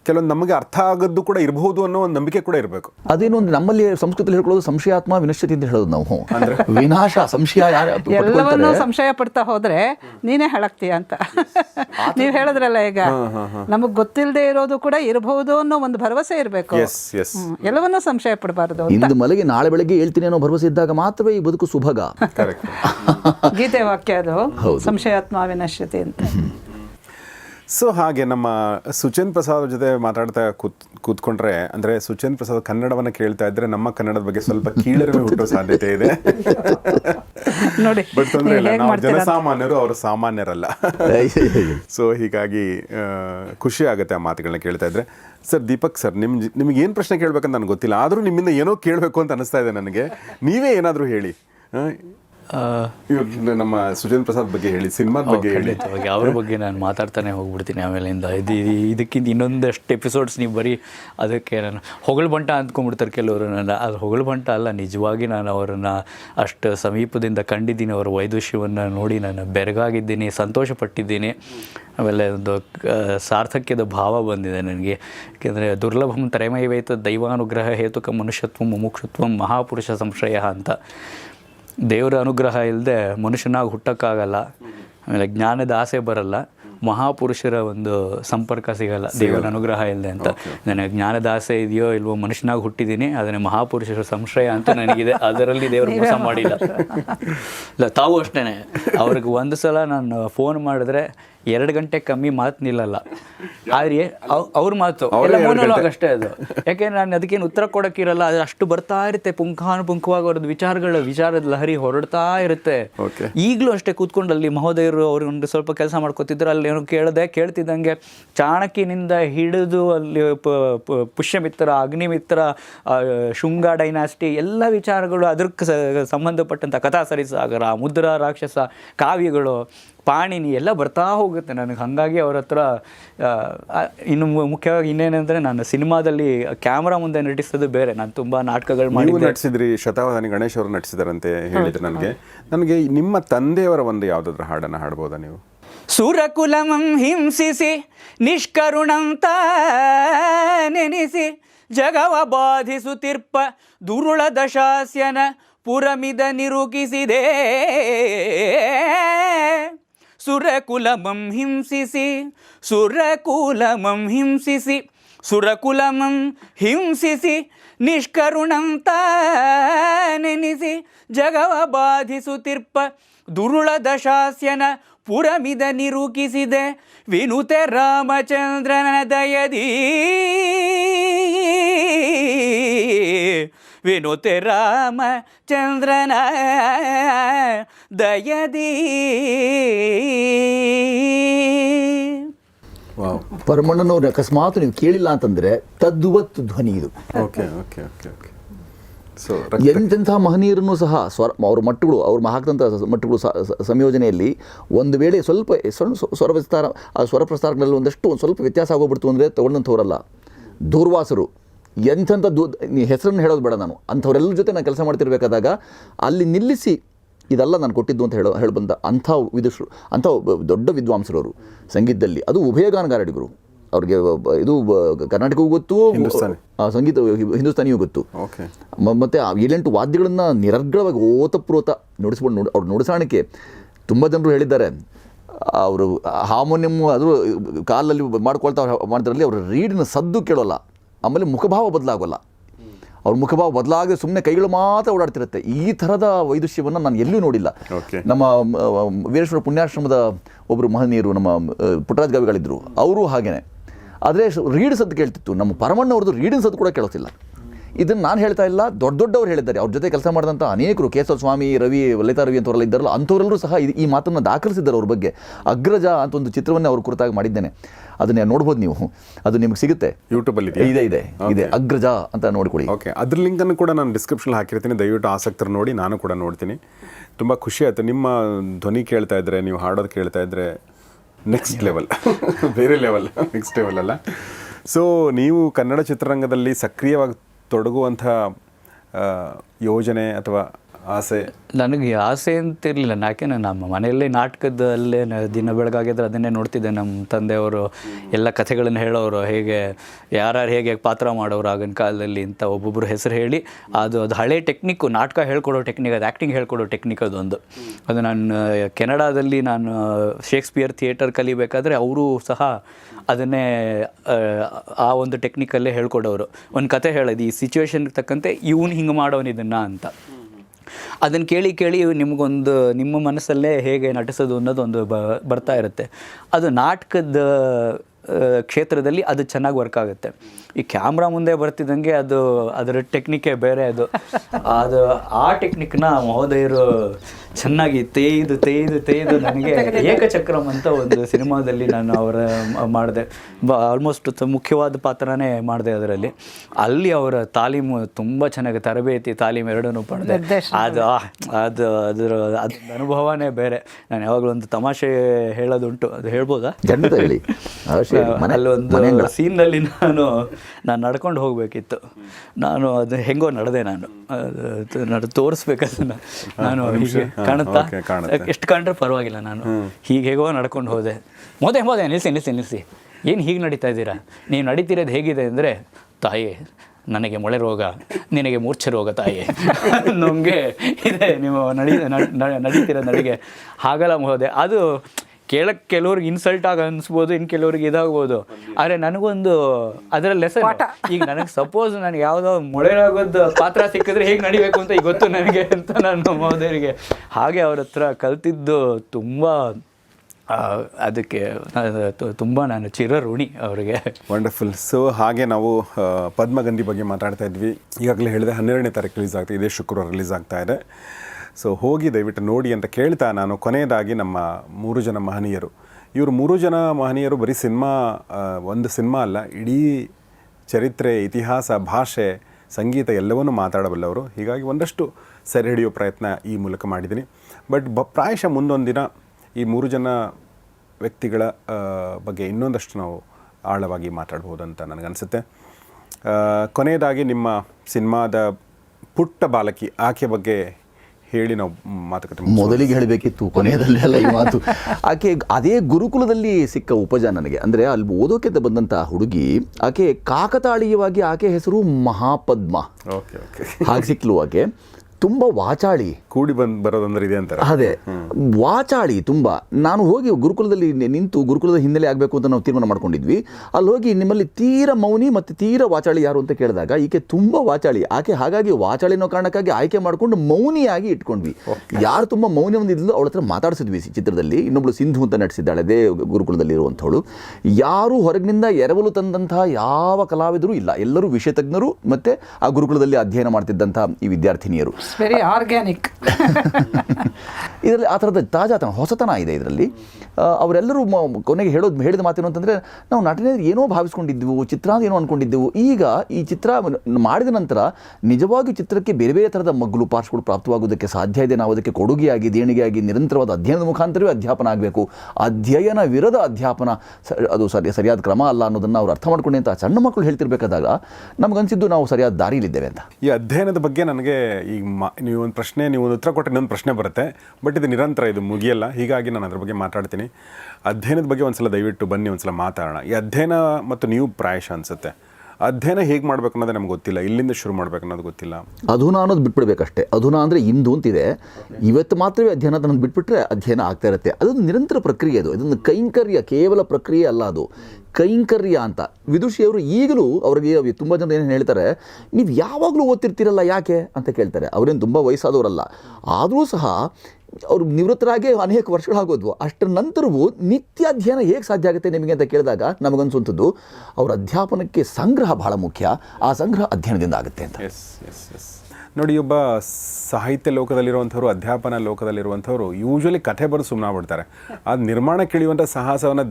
ಕೆಲವೊಂದು ನಮಗೆ ಅರ್ಥ ಆಗದ್ದು ಕೂಡ ಇರಬಹುದು ಅನ್ನೋ ಒಂದು ನಂಬಿಕೆ ಕೂಡ ಇರಬೇಕು. ಅದೇನು ಒಂದು ನಮ್ಮಲ್ಲಿ ಸಂಸ್ಕೃತದಲ್ಲಿ ಹೇಳ್ಕೊಳ್ಳೋದು ಸಂಶಯಾತ್ಮ ವಿನಶ್ಯತಿ ಅಂತ ಹೇಳೋದು ನಾವು. ವಿನಾಶ ಸಂಶಯ ಯಾರು ಎಲ್ಲವನ್ನೂ ಸಂಶಯ ಪಡ್ತಾ ಹೋದ್ರೆ ನೀನೇ ಹೇಳಕ್ತೀಯ ಅಂತ. ನೀವು ಹೇಳಿದ್ರಲ್ಲ ಈಗ. ನಮಗ್ ಗೊತ್ತಿಲ್ಲದೆ ಇರೋದು ಕೂಡ ಇರಬಹುದು ಅನ್ನೋ ಒಂದು ಭರವಸೆ ಇರಬೇಕು. ಎಸ್ ಎಸ್ ಎಲ್ಲವನ್ನೂ ಸಂಶಯ ಪಡಬಾರದು ಇಂದು ಮಲಗಿ ನಾಳೆ ಬೆಳಗ್ಗೆ ಹೇಳ್ತೀನಿ ಅನ್ನೋ ಭರವಸೆ ಇದ್ದಾಗ ಮಾತ್ರವೇ ಈ ಬದುಕು ಸುಭಗ. ಗೀತೆ ವಾಕ್ಯ ಅದು. ಸಂಶಯಾತ್ಮ ವಿನಶ್ಯತೆ ಅಂತ. ಸೊ ಹಾಗೆ ನಮ್ಮ ಸುಚೇನ್ ಪ್ರಸಾದ್ ಜೊತೆ ಮಾತಾಡ್ತಾ ಕೂತ್ ಕೂತ್ಕೊಂಡ್ರೆ ಅಂದರೆ ಸುಚೇನ್ ಪ್ರಸಾದ್ ಕನ್ನಡವನ್ನು ಕೇಳ್ತಾ ಇದ್ರೆ ನಮ್ಮ ಕನ್ನಡದ ಬಗ್ಗೆ ಸ್ವಲ್ಪ ಕೀಳರಿಮೆ ಹುಟ್ಟೋ ಸಾಧ್ಯತೆ ಇದೆ. ನೋಡಿ ಬಟ್ ತೊಂದರೆ ಇಲ್ಲ ನಾವು ಜನಸಾಮಾನ್ಯರು ಅವರು ಸಾಮಾನ್ಯರಲ್ಲ. ಸೊ ಹೀಗಾಗಿ ಖುಷಿ ಆಗುತ್ತೆ ಆ ಮಾತುಗಳನ್ನ ಕೇಳ್ತಾ ಇದ್ರೆ. ಸರ್ ದೀಪಕ್ ಸರ್ ನಿಮ್ ನಿಮ್ಗೆ ಏನು ಪ್ರಶ್ನೆ ಕೇಳಬೇಕಂತ ನನಗೆ ಗೊತ್ತಿಲ್ಲ. ಆದರೂ ನಿಮ್ಮಿಂದ ಏನೋ ಕೇಳಬೇಕು ಅಂತ ಅನಿಸ್ತಾ ಇದೆ ನನಗೆ. ನೀವೇ ಏನಾದರೂ ಹೇಳಿ. ಇವಾಗ ನಮ್ಮ ಸುಜೇಂದ್ರ ಪ್ರಸಾದ್ ಬಗ್ಗೆ ಹೇಳಿ ಸಿನಿಮಾದ ಬಗ್ಗೆ ಹೇಳಿ. ಖಂಡಿತವಾಗಿ ಅವ್ರ ಬಗ್ಗೆ ನಾನು ಮಾತಾಡ್ತಾನೆ ಹೋಗ್ಬಿಡ್ತೀನಿ ಆಮೇಲಿಂದ. ಇದು ಇದು- ಇದಕ್ಕಿಂತ ಇನ್ನೊಂದಷ್ಟು ಎಪಿಸೋಡ್ಸ್ ನೀವು ಬರೀ ಅದಕ್ಕೆ ನಾನು ಹೊಗಳು ಬಂಟ ಅಂದ್ಕೊಂಡ್ಬಿಡ್ತಾರೆ ಕೆಲವರು ನನ್ನ. ಅದು ಹೊಗಳು ಬಂಟ ಅಲ್ಲ ನಿಜವಾಗಿ ನಾನು ಅವರನ್ನು ಅಷ್ಟು ಸಮೀಪದಿಂದ ಕಂಡಿದ್ದೀನಿ ಅವರ ವೈದುಷ್ಯವನ್ನು ನೋಡಿ ನಾನು ಬೆರಗಾಗಿದ್ದೀನಿ ಸಂತೋಷಪಟ್ಟಿದ್ದೀನಿ. ಆಮೇಲೆ ಒಂದು ಸಾರ್ಥಕ್ಯದ ಭಾವ ಬಂದಿದೆ ನನಗೆ. ಯಾಕೆಂದರೆ ದುರ್ಲಭಂ ತ್ರಯಮೈವೈತ ದೈವಾನುಗ್ರಹ ಹೇತುಕ ಮನುಷ್ಯತ್ವ ಮುಮುಕ್ಷತ್ವ ಮಹಾಪುರುಷ ಸಂಶಯ ಅಂತ. ದೇವರ ಅನುಗ್ರಹ ಇಲ್ಲದೆ ಮನುಷ್ಯನಾಗಿ ಹುಟ್ಟಕ್ಕಾಗಲ್ಲ. ಆಮೇಲೆ ಜ್ಞಾನದ ಆಸೆ ಬರಲ್ಲ. ಮಹಾಪುರುಷರ ಒಂದು ಸಂಪರ್ಕ ಸಿಗಲ್ಲ ದೇವರ ಅನುಗ್ರಹ ಇಲ್ಲದೆ ಅಂತ. ನನಗೆ ಜ್ಞಾನದ ಆಸೆ ಇದೆಯೋ ಇಲ್ವೋ ಮನುಷ್ಯನಾಗಿ ಹುಟ್ಟಿದ್ದೀನಿ ಆದರೆ ಮಹಾಪುರುಷರ ಸಂಶಯ ಅಂತ ನನಗಿದೆ. ಅದರಲ್ಲಿ ದೇವರು ಮೋಸ ಮಾಡಿಲ್ಲ. ಇಲ್ಲ ತಾವು ಅಷ್ಟೇ ಅವ್ರಿಗೆ ಒಂದು ಸಲ ನಾನು ಫೋನ್ ಮಾಡಿದ್ರೆ ಎರಡು ಗಂಟೆ ಕಮ್ಮಿ ಮಾತು ನಿಲ್ಲಲ್ಲ. ಆದ್ರೆ ಅವ್- ಅವ್ರ ಮಾತು. ಎಲ್ಲ ಅಷ್ಟೇ ಅದು. ಯಾಕೆಂದ್ರೆ ನಾನು ಅದಕ್ಕೇನು ಉತ್ತರ ಕೊಡೋಕ್ಕಿರಲ್ಲ ಅದು ಅಷ್ಟು ಬರ್ತಾ ಇರುತ್ತೆ ಪುಂಖಾನುಪುಂಖವಾಗಿ ಅವ್ರದ್ದು ವಿಚಾರಗಳ ವಿಚಾರದ ಲಹರಿ ಹೊರಡ್ತಾ ಇರುತ್ತೆ. ಈಗಲೂ ಅಷ್ಟೇ ಕೂತ್ಕೊಂಡು ಅಲ್ಲಿ ಮಹೋದಯರು ಅವರು ಒಂದು ಸ್ವಲ್ಪ ಕೆಲಸ ಮಾಡ್ಕೋತಿದ್ರು ಅಲ್ಲಿ ಏನು ಕೇಳಿದೆ ಕೇಳ್ತಿದ್ದಂಗೆ ಚಾಣಕ್ಯನಿಂದ ಹಿಡಿದು ಅಲ್ಲಿ ಪುಷ್ಯಮಿತ್ರ ಅಗ್ನಿಮಿತ್ರ ಶೃಂಗ ಡೈನಾಸ್ಟಿ ಎಲ್ಲ ವಿಚಾರಗಳು ಅದಕ್ಕೆ ಸಂಬಂಧಪಟ್ಟಂಥ ಕಥಾ ಸರಿಸಾಗರ ಮುದ್ರಾ ರಾಕ್ಷಸ ಕಾವ್ಯಗಳು ಪಾಣಿನಿ ಎಲ್ಲ ಬರ್ತಾ ಹೋಗುತ್ತೆ. ನನಗೆ ಹಾಗಾಗಿ ಅವ್ರ ಹತ್ರ ಇನ್ನು ಮು- ಮುಖ್ಯವಾಗಿ ಇನ್ನೇನೆಂದರೆ ನಾನು ಸಿನಿಮಾದಲ್ಲಿ ಕ್ಯಾಮ್ರಾ ಮುಂದೆ ನಟಿಸೋದು ಬೇರೆ. ನಾನು ತುಂಬ ನಾಟಕಗಳು ಮಾಡಿ ನಟಿಸಿದ್ರಿ ಶತಾವಧಾನಿ ಗಣೇಶ್ ಅವರು ನಟಿಸಿದಾರಂತೆ ಹೇಳಿದ್ರು ನನಗೆ. ನನಗೆ ನಿಮ್ಮ ತಂದೆಯವರ ಒಂದು ಯಾವುದಾದ್ರೂ ಹಾಡನ್ನು ಹಾಡ್ಬೋದಾ ನೀವು? ಸುರಕುಲಮಂ ಹಿಂಸಿಸಿ ನಿಷ್ಕರುಣಂತ ನೆನೆಸಿ ಜಗವ ಬಾಧಿಸುತ್ತಿರ್ಪ ದುರುಳ ದಶಾಸ್ಯನ ಪುರಮಿದ ನಿರೂಪಿಸಿದೆ. ಸುರಕುಲಮಂ ಹಿಂಸಿಸಿ ಸುರಕುಲಮಂ ಹಿಂಸಿಸಿ ಸುರಕುಲಮಂ ಹಿಂಸಿಸಿ ನಿಷ್ಕರುಣಂತ ನೆನೆಸಿ ಜಗವ ಬಾಧಿಸುತ್ತಿರ್ಪ ದುರುಳ ದಶಾಸ್ಯನ ಪುರಮಿದ ನಿರೂಪಿಸಿದೆ ವಿನುತೆ ರಾಮಚಂದ್ರನ ದಯದಿ. ವಿನುತೆ ರಾಮಚಂದ್ರನ ದಯದಿ. ಪರಮಣ್ಣನವ್ರ ಪರಮಣ್ಣನವ್ರು ಅಕಸ್ಮಾತ್ ನೀವು ಕೇಳಿಲ್ಲ ಅಂತಂದ್ರೆ ತದ್ವತ್ ಧ್ವನಿ ಇದು. Okay okay okay okay. So ಎಂತೆಂಥ ಮಹನೀಯರನ್ನು ಸಹ ಸ್ವರ ಅವ್ರ ಮಟ್ಟುಗಳು ಅವ್ರು ಹಾಕಿದಂಥ ಮಟ್ಟುಗಳು ಸಂಯೋಜನೆಯಲ್ಲಿ ಒಂದು ವೇಳೆ ಸ್ವಲ್ಪ ಸಣ್ಣ ಸ್ವರ ವಿಸ್ತಾರ ಆ ಸ್ವರ ಪ್ರಸ್ತಾರಗಳಲ್ಲಿ ಒಂದಷ್ಟು ಒಂದು ಸ್ವಲ್ಪ ವ್ಯತ್ಯಾಸ ಆಗೋಗ್ಬಿಡ್ತು ಅಂದರೆ ತೊಗೊಂಡಂಥವ್ರಲ್ಲ ದೂರ್ವಾಸರು. ಎಂಥೆಂಥ ದೂ ನೀ ಹೆಸರನ್ನು ಹೇಳೋದು ಬೇಡ ನಾನು. ಅಂಥವ್ರೆಲ್ಲರ ಜೊತೆ ನಾನು ಕೆಲಸ ಮಾಡ್ತಿರ್ಬೇಕಾದಾಗ ಅಲ್ಲಿ ನಿಲ್ಲಿಸಿ ಇದೆಲ್ಲ ನಾನು ಕೊಟ್ಟಿದ್ದು ಅಂತ ಹೇಳೋ ಹೇಳಿ ಬಂದ ಅಂಥ ವಿದುಷರು ಅಂಥ ದೊಡ್ಡ ವಿದ್ವಾಂಸರು ಅವರು ಸಂಗೀತದಲ್ಲಿ. ಅದು ಉಭಯ ಗಾನಗಾರಡಿಗರು ಅವ್ರಿಗೆ ಇದು ಕರ್ನಾಟಕವೂ ಗೊತ್ತು. ಸಂಗೀತ ಹಿಂದೂಸ್ತಾನಿಯೂ ಗೊತ್ತು. ಮತ್ತು ಏಳೆಂಟು ವಾದ್ಯಗಳನ್ನು ನಿರರ್ಗಳವಾಗಿ ಓತಪ್ರೋತ ನುಡಿಸ್ಕೊಂಡು ನೋಡಿ ಅವ್ರು ನುಡಿಸಾಣಿಕೆ ತುಂಬ ಜನರು ಹೇಳಿದ್ದಾರೆ. ಅವರು ಹಾರ್ಮೋನಿಯಮ್ ಅದು ಕಾಲಲ್ಲಿ ಮಾಡ್ಕೊಳ್ತಾ ಮಾಡ್ತಾರಲ್ಲಿ ಅವರು ರೀಡಿನ ಸದ್ದು ಕೇಳೋಲ್ಲ. ಆಮೇಲೆ ಮುಖಭಾವ ಬದಲಾಗೋಲ್ಲ. ಅವ್ರ ಮುಖಭಾವ ಬದಲಾಗದೆ ಸುಮ್ಮನೆ ಕೈಗಳು ಮಾತ್ರ ಓಡಾಡ್ತಿರುತ್ತೆ. ಈ ಥರದ ವೈದುಷ್ಯವನ್ನು ನಾನು ಎಲ್ಲೂ ನೋಡಿಲ್ಲ. ನಮ್ಮ ವೀರೇಶ್ವರ ಪುಣ್ಯಾಶ್ರಮದ ಒಬ್ಬರು ಮಹನೀಯರು ನಮ್ಮ ಪುಟ್ಟರಾಜ್ ಗವಿಗಳಿದ್ದರು ಅವರು ಹಾಗೇನೆ. ಆದರೆ ರೀಡ್ ಸದ್ದು ಕೇಳ್ತಿತ್ತು. ನಮ್ಮ ಪರಮಣ್ಣವ್ರದ್ದು ರೀಡಿನ ಸದ್ದು ಕೂಡ ಕೇಳೋತಿಲ್ಲ ಇದನ್ನು ನಾನು ಹೇಳ್ತಾ ಇಲ್ಲ ದೊಡ್ಡ ದೊಡ್ಡವ್ರು ಹೇಳಿದ್ದಾರೆ. ಅವ್ರ ಜೊತೆ ಕೆಲಸ ಮಾಡಿದಂಥ ಅನೇಕರು ಕೇಶವ ಸ್ವಾಮಿ ರವಿ ಲಲಿತಾ ರವಿ ಅಂತವರೆಲ್ಲ ಇದ್ದಾರಲ್ಲ ಅಂಥವರೆಲ್ಲರೂ ಸಹ ಈ ಮಾತನ್ನು ದಾಖಲಿಸಿದ್ದಾರೆ ಅವ್ರ ಬಗ್ಗೆ. ಅಗ್ರಜ ಅಂತ ಒಂದು ಚಿತ್ರವನ್ನೇ ಅವ್ರ ಕುರಿತಾಗಿ ಮಾಡಿದ್ದೇನೆ. ಅದನ್ನ ನೋಡ್ಬೋದು ನೀವು. ಅದು ನಿಮಗೆ ಸಿಗುತ್ತೆ. ಯೂಟ್ಯೂಬಲ್ಲಿ ಅಲ್ಲಿ ಇದೆ ಇದೆ ಇದೆ. ಅಗ್ರಜ ಅಂತ ನೋಡಿಕೊಳ್ಳಿ. ಓಕೆ ಅದ್ರ ಲಿಂಕನ್ನು ಕೂಡ ನಾನು ಡಿಸ್ಕ್ರಿಪ್ಷನ್ ಹಾಕಿರ್ತೀನಿ. ದಯವಿಟ್ಟು ಆಸಕ್ತರು ನೋಡಿ ನಾನು ಕೂಡ ನೋಡ್ತೀನಿ. ತುಂಬ ಖುಷಿ ಆಯಿತು. ನಿಮ್ಮ ಧ್ವನಿ ಕೇಳ್ತಾ ಇದ್ರೆ ನೀವು ಹಾಡೋದು ಕೇಳ್ತಾ ಇದ್ರೆ ನೆಕ್ಸ್ಟ್ ಲೆವೆಲ್ ಬೇರೆ ಲೆವೆಲ್ ನೆಕ್ಸ್ಟ್ ಲೆವೆಲ್ ಅಲ್ಲ. ಸೊ ನೀವು ಕನ್ನಡ ಚಿತ್ರರಂಗದಲ್ಲಿ ಸಕ್ರಿಯವಾಗಿ ತೊಡಗುವಂಥ ಯೋಜನೆ ಅಥವಾ ಆಸೆ. ನನಗೆ ಆಸೆ ಅಂತ ಇರಲಿಲ್ಲ. ಯಾಕೆ ನಮ್ಮ ಮನೆಯಲ್ಲೇ ನಾಟಕದಲ್ಲೇ ದಿನ ಬೆಳಗಾಗಿದ್ರೆ ಅದನ್ನೇ ನೋಡ್ತಿದ್ದೆ. ನಮ್ಮ ತಂದೆಯವರು ಎಲ್ಲ ಕಥೆಗಳನ್ನು ಹೇಳೋರು ಹೇಗೆ ಯಾರ್ಯಾರು ಹೇಗೆ ಪಾತ್ರ ಮಾಡೋರು ಆಗಿನ ಕಾಲದಲ್ಲಿ ಅಂತ ಒಬ್ಬೊಬ್ಬರು ಹೆಸರು ಹೇಳಿ ಅದು ಅದು ಹಳೆ ಟೆಕ್ನಿಕ್ಕು ನಾಟಕ ಹೇಳ್ಕೊಡೋ ಟೆಕ್ನಿಕ್ ಅದು ಆ್ಯಕ್ಟಿಂಗ್ ಹೇಳ್ಕೊಡೋ ಟೆಕ್ನಿಕ್ ಅದೊಂದು ಅದು ನಾನು ಕೆನಡಾದಲ್ಲಿ ನಾನು ಶೇಕ್ಸ್ಪಿಯರ್ ಥಿಯೇಟರ್ ಕಲಿಬೇಕಾದ್ರೆ ಅವರು ಸಹ ಅದನ್ನೇ ಆ, ಒಂದು ಟೆಕ್ನಿಕಲ್ಲೇ ಹೇಳ್ಕೊಡೋರು. ಒಂದು ಕತೆ ಹೇಳೋದು ಈ ಸಿಚುವೇಶನ್ಗೆ ತಕ್ಕಂತೆ ಇವನು ಹಿಂಗೆ ಮಾಡೋನು ಇದನ್ನು ಅಂತ. ಅದನ್ನು ಕೇಳಿ ಕೇಳಿ ನಿಮಗೊಂದು ನಿಮ್ಮ ಮನಸ್ಸಲ್ಲೇ ಹೇಗೆ ನಟಿಸೋದು ಅನ್ನೋದು ಒಂದು ಬರ್ತಾ ಇರುತ್ತೆ. ಅದು ನಾಟಕದ ಕ್ಷೇತ್ರದಲ್ಲಿ ಅದು ಚೆನ್ನಾಗಿ ವರ್ಕ್ ಆಗುತ್ತೆ. ಈ ಕ್ಯಾಮ್ರಾ ಮುಂದೆ ಬರ್ತಿದ್ದಂಗೆ ಅದು ಅದರ ಟೆಕ್ನಿಕ್ಕೇ ಬೇರೆ ಅದು. ಅದು ಆ ಟೆಕ್ನಿಕ್ನ ಮಹೋದಯರು ಚೆನ್ನಾಗಿ ತೇಯ್ದು ತೇಯ್ದು ತೇಯ್ದು ನನಗೆ ಏಕಚಕ್ರಂ ಅಂತ ಒಂದು ಸಿನಿಮಾದಲ್ಲಿ ನಾನು ಅವರ ಮಾಡಿದೆ. ಬ ಆಲ್ಮೋಸ್ಟ್ ಮುಖ್ಯವಾದ ಪಾತ್ರನೇ ಮಾಡಿದೆ ಅದರಲ್ಲಿ. ಅಲ್ಲಿ ಅವರ ತಾಲೀಮು ತುಂಬ ಚೆನ್ನಾಗಿ ತರಬೇತಿ ತಾಲೀಮು ಎರಡನ್ನೂ ಪಡೆದೆ. ಅದು ಅದು ಅದರ ಅದ್ರ ಅನುಭವನೇ ಬೇರೆ. ನಾನು ಯಾವಾಗಲೂ ಒಂದು ತಮಾಷೆ ಹೇಳೋದುಂಟು. ಅದು ಹೇಳ್ಬೋದಾ? ಹೇಳಿ. ಅಲ್ಲೊಂದು. ಸೀನ್ನಲ್ಲಿ ನಾನು ನಾನು ನಡ್ಕೊಂಡು ಹೋಗಬೇಕಿತ್ತು. ನಾನು ಅದು ಹೆಂಗೋ ನಡೆದೆ ನಾನು. ನಡ್ ತೋರಿಸ್ಬೇಕು ನಾನು ಹೀಗೆ ಕಾಣುತ್ತಾ? ಎಷ್ಟು ಕಂಡ್ರೆ ಪರವಾಗಿಲ್ಲ ನಾನು. ಹೀಗೆ ಹೇಗೋ ನಡ್ಕೊಂಡು ಹೋದೆ. ಮೋದೆ ಮೋದೆ ನಿಲ್ಲಿಸಿ ನಿಲ್ಲಿಸಿ ನಿಲ್ಲಿಸಿ ಏನು ಹೀಗೆ ನಡೀತಾ ಇದ್ದೀರಾ? ನೀವು ನಡೀತಿರೋದು ಹೇಗಿದೆ ಅಂದರೆ ತಾಯಿ ನನಗೆ ಮೊಳೆ ರೋಗ ನಿನಗೆ ಮೂರ್ಛೆ ರೋಗ ತಾಯಿ. ನಮಗೆ ಇದೆ ನೀವು ನಡ್- ನಡೀತಿರೋ ನಡಿಗೆ. ಹಾಗಲ್ಲ ಹೋದೆ ಅದು ಕೇಳಕ್ಕೆ ಕೆಲವ್ರಿಗೆ ಇನ್ಸಲ್ಟ್ ಆಗಿ ಅನ್ಸ್ಬೋದು ಇನ್ನು ಕೆಲವ್ರಿಗೆ ಇದಾಗ್ಬೋದು. ಆದರೆ ನನಗೊಂದು ಅದರ ಲೆಸನ್ ಈಗ ನನಗೆ ಸಪೋಸ್ ನನಗೆ ಯಾವುದೋ ಮೊಳೆನಾಗೋದು ಪಾತ್ರ ಸಿಕ್ಕಿದ್ರೆ ಹೇಗೆ ನಡಿಬೇಕು ಅಂತ ಈಗ ಗೊತ್ತು ನನಗೆ ಅಂತ ನಾನು ಮಹೋದಯರಿಗೆ. ಹಾಗೆ ಅವ್ರ ಹತ್ರ ಕಲ್ತಿದ್ದು ತುಂಬ ಅದಕ್ಕೆ ತುಂಬ ನಾನು ಚಿರಋಣಿ ಅವರಿಗೆ. ವಂಡರ್ಫುಲ್ ಸೊ ಹಾಗೆ ನಾವು ಪದ್ಮಗಂಧಿ ಬಗ್ಗೆ ಮಾತಾಡ್ತಾ ಇದ್ವಿ. ಈಗಾಗಲೇ ಹೇಳಿದೆ ಹನ್ನೆರಡನೇ ತಾರೀಕು ರಿಲೀಸ್ ಆಗ್ತಾ ಇದೇ ಶುಕ್ರವಾರ ರಿಲೀಸ್ ಆಗ್ತಾ ಇದೆ. ಸೊ ಹೋಗಿ ದಯವಿಟ್ಟು ನೋಡಿ ಅಂತ ಕೇಳ್ತಾ ನಾನು ಕೊನೆಯದಾಗಿ ನಮ್ಮ ಮೂರು ಜನ ಮಹನೀಯರು. ಇವರು ಮೂರು ಜನ ಮಹನೀಯರು ಬರೀ ಸಿನಿಮಾ ಒಂದು ಸಿನಿಮಾ ಅಲ್ಲ, ಇಡೀ ಚರಿತ್ರೆ, ಇತಿಹಾಸ, ಭಾಷೆ, ಸಂಗೀತ ಎಲ್ಲವನ್ನೂ ಮಾತಾಡಬಲ್ಲವರು ಹೀಗಾಗಿ ಒಂದಷ್ಟು ಸೆರೆ ಹಿಡಿಯೋ ಪ್ರಯತ್ನ ಈ ಮೂಲಕ ಮಾಡಿದ್ದೀನಿ. ಬಟ್ ಬ, ಪ್ರಾಯಶಃ ಮುಂದೊಂದು ದಿನ ಈ ಮೂರು ಜನ ವ್ಯಕ್ತಿಗಳ ಬಗ್ಗೆ ಇನ್ನೊಂದಷ್ಟು ನಾವು ಆಳವಾಗಿ ಮಾತಾಡ್ಬೋದು ಅಂತ ನನಗನ್ಸುತ್ತೆ ಕೊನೆಯದಾಗಿ ನಿಮ್ಮ ಸಿನಿಮಾದ ಪುಟ್ಟ ಬಾಲಕಿ, ಆಕೆ ಬಗ್ಗೆ ಹೇಳಿ ನಾವು ಮಾತುಕತೆ ಮೊದಲಿಗೆ ಹೇಳಬೇಕಿತ್ತು ಕೊನೆಯದಲ್ಲಿ ಅಲ್ಲ ಈ ಮಾತು. ಆಕೆ ಅದೇ ಗುರುಕುಲದಲ್ಲಿ ಸಿಕ್ಕ ಉಪಜ ನನಗೆ. ಅಂದರೆ ಅಲ್ಲಿ ಓದೋಕೆ ಬಂದಂಥ ಹುಡುಗಿ ಆಕೆ ಕಾಕತಾಳೀಯವಾಗಿ ಆಕೆ ಹೆಸರು ಮಹಾಪದ್ಮ. ಓಕೆ ಓಕೆ ಹಾಗೆ ಸಿಕ್ಲು ಆಕೆ. ತುಂಬ ವಾಚಾಳಿ. ಕೂಡಿ ಬಂದು ಬರೋದಂದ್ರೆ ಇದೆ ಅಂತಾರೆ. ಅದೇ. ವಾಚಾಳಿ ತುಂಬ. ನಾನು ಹೋಗಿ ಗುರುಕುಲದಲ್ಲಿ ನಿಂತು ಗುರುಕುಲದ ಹಿನ್ನೆಲೆ ಆಗಬೇಕು ಅಂತ ನಾವು ತೀರ್ಮಾನ ಮಾಡ್ಕೊಂಡಿದ್ವಿ. ಅಲ್ಲಿ ಹೋಗಿ ನಿಮ್ಮಲ್ಲಿ ತೀರ ಮೌನಿ ಮತ್ತು ತೀರ ವಾಚಾಳಿ ಯಾರು ಅಂತ ಕೇಳಿದಾಗ ಈಕೆ ತುಂಬ ವಾಚಾಳಿ. ಆಕೆ ಹಾಗಾಗಿ ವಾಚಾಳಿ ಅನ್ನೋ ಕಾರಣಕ್ಕಾಗಿ ಆಯ್ಕೆ ಮಾಡಿಕೊಂಡು ಮೌನಿಯಾಗಿ ಇಟ್ಕೊಂಡ್ವಿ. ಯಾರು ತುಂಬ ಮೌನಿ ಹೊಂದಿದ್ಲು ಅವಳ ಹತ್ರ ಮಾತಾಡಿಸಿದ್ವಿ ಚಿತ್ರದಲ್ಲಿ. ಇನ್ನೊಬ್ಳು ಸಿಂಧು ಅಂತ ನಟಿಸಿದ್ದಾಳೆ ಅದೇ ಗುರುಕುಲದಲ್ಲಿ ಇರುವಂಥವಳು. ಯಾರು ಹೊರಗಿನಿಂದ ಎರವಲು ತಂದಂತಹ ಯಾವ ಕಲಾವಿದರೂ ಇಲ್ಲ. ಎಲ್ಲರೂ ವಿಷಯ ತಜ್ಞರು ಮತ್ತು ಆ ಗುರುಕುಲದಲ್ಲಿ ಅಧ್ಯಯನ ಮಾಡ್ತಿದ್ದಂಥ ಈ ವಿದ್ಯಾರ್ಥಿನಿಯರು. ವೆರಿ ಆರ್ಗ್ಯಾನಿಕ್ ಇದರಲ್ಲಿ ಆ ಥರದ ತಾಜಾತನ ಹೊಸತನ ಇದೆ ಇದರಲ್ಲಿ. ಅವರೆಲ್ಲರೂ ಮ- ಕೊನೆಗೆ ಹೇಳೋದು ಹೇಳಿದ ಮಾತೇನು ಅಂತಂದರೆ ನಾವು ನಟನೆ ಏನೋ ಭಾವಿಸ್ಕೊಂಡಿದ್ದೆವು ಚಿತ್ರ ಅಂತ ಏನೋ ಅಂದ್ಕೊಂಡಿದ್ದೆವು ಈಗ ಈ ಚಿತ್ರ ಮಾಡಿದ ನಂತರ ನಿಜವಾಗಿ ಚಿತ್ರಕ್ಕೆ ಬೇರೆ ಬೇರೆ ಥರದ ಮಗ್ಗಲು ಪಾರ್ಶ್ವಗಳು ಪ್ರಾಪ್ತವಾಗುವುದಕ್ಕೆ ಸಾಧ್ಯ ಇದೆ. ನಾವು ಅದಕ್ಕೆ ಕೊಡುಗೆಯಾಗಿ ದೇಣಿಗೆಯಾಗಿ ನಿರಂತರವಾದ ಅಧ್ಯಯನದ ಮುಖಾಂತರವೇ ಅಧ್ಯಾಪನ ಆಗಬೇಕು. ಅಧ್ಯಯನವಿರದ ಅಧ್ಯಾಪನ ಸ- ಅದು ಸರಿ ಸರಿಯಾದ ಕ್ರಮ ಅಲ್ಲ ಅನ್ನೋದನ್ನು ಅವ್ರು ಅರ್ಥ ಮಾಡಿಕೊಂಡೆ ಅಂತ ಸಣ್ಣ ಮಕ್ಕಳು ಹೇಳ್ತಿರ್ಬೇಕಾದಾಗ ನಮಗನ್ಸಿದ್ದು ನಾವು ಸರಿಯಾದ ದಾರಿಯಲ್ಲಿದ್ದೇವೆ ಅಂತ. ಈ ಅಧ್ಯಯನದ ಬಗ್ಗೆ ನನಗೆ ಈಗ ನೀವು ಒಂದು ಪ್ರಶ್ನೆ, ನೀವು ಒಂದು ಉತ್ತರ ಕೊಟ್ಟರೆ ಇನ್ನೊಂದು ಪ್ರಶ್ನೆ ಬರುತ್ತೆ. ಬಟ್ ಇದು ನಿರಂತರ, ಇದು ಮುಗಿಯಲ್ಲ. ಹೀಗಾಗಿ ನಾನು ಅದ್ರ ಬಗ್ಗೆ ಮಾತಾಡ್ತೀನಿ. ಅಧ್ಯಯನದ ಬಗ್ಗೆ ಒಂದು ಸಲ ದಯವಿಟ್ಟು ಬನ್ನಿ ಒಂದು ಸಲ ಮಾತಾಡೋಣ. ಈ ಅಧ್ಯಯನ ಮತ್ತು ನೀವು ಪ್ರಾಯಶ ಅನಿಸುತ್ತೆ. ಅಧ್ಯಯನ ಹೇಗೆ ಮಾಡ್ಬೇಕು ಅನ್ನೋದು ನಮ್ಗೆ ಗೊತ್ತಿಲ್ಲ. ಇಲ್ಲಿಂದ ಶುರು ಮಾಡ್ಬೇಕು ಅನ್ನೋದು ಗೊತ್ತಿಲ್ಲ. ಅಧುನಾ ಅನ್ನೋದು ಬಿಟ್ಬಿಡ್ಬೇಕಷ್ಟೇ. ಅಧುನಾ ಅಂದರೆ ಇಂದು ಅಂತಿದೆ. ಇವತ್ತು ಮಾತ್ರವೇ ಅಧ್ಯಯನ ಅದನ್ನು ಬಿಟ್ಬಿಟ್ರೆ ಅಧ್ಯಯನ ಆಗ್ತಾ ಇರುತ್ತೆ. ಅದೊಂದು ನಿರಂತರ ಪ್ರಕ್ರಿಯೆ ಅದು. ಇದೊಂದು ಕೈಂಕರ್ಯ, ಕೇವಲ ಪ್ರಕ್ರಿಯೆ ಅಲ್ಲ ಅದು. ಕೈಂಕರ್ಯ ಅಂತ. ವಿದುಷಿಯವರು ಈಗಲೂ ಅವರಿಗೆ ತುಂಬ ಜನ ಏನು ಹೇಳ್ತಾರೆ, ನೀವು ಯಾವಾಗಲೂ ಓದ್ತಿರ್ತೀರಲ್ಲ ಯಾಕೆ? ಅಂತ ಕೇಳ್ತಾರೆ. ಅವರೇನು ತುಂಬ ವಯಸ್ಸಾದವರಲ್ಲ. ಆದರೂ ಸಹ ಅವರು ನಿವೃತ್ತರಾಗಿ ಅನೇಕ ವರ್ಷಗಳಾಗೋದ್ವು ಅಷ್ಟರ ನಂತರವೂ ನಿತ್ಯ ಅಧ್ಯಯನ ಹೇಗೆ ಸಾಧ್ಯ ಆಗುತ್ತೆ ನಿಮಗೆ ಅಂತ ಕೇಳಿದಾಗ ನಮಗನ್ಸುವಂಥದ್ದು ಅವರ ಅಧ್ಯಾಪನಕ್ಕೆ ಸಂಗ್ರಹ ಬಹಳ ಮುಖ್ಯ. ಆ ಸಂಗ್ರಹ ಅಧ್ಯಯನದಿಂದ ಆಗುತ್ತೆ ಅಂತ. ಎಸ್ ಎಸ್ ಎಸ್ ನೋಡಿ ಒಬ್ಬ ಸಾಹಿತ್ಯ ಲೋಕದಲ್ಲಿರುವಂಥವ್ರು ಅಧ್ಯಾಪನ ಲೋಕದಲ್ಲಿರುವಂಥವ್ರು ಯೂಶ್ವಲಿ ಕಥೆ ಬರೆದು ಸುಮ್ಮನಾಗ್ಬಿಡ್ತಾರೆ ಅದು ನಿರ್ಮಾಣ ಕೇಳಿಯುವಂಥ ಸಾಹಸವನ್ನು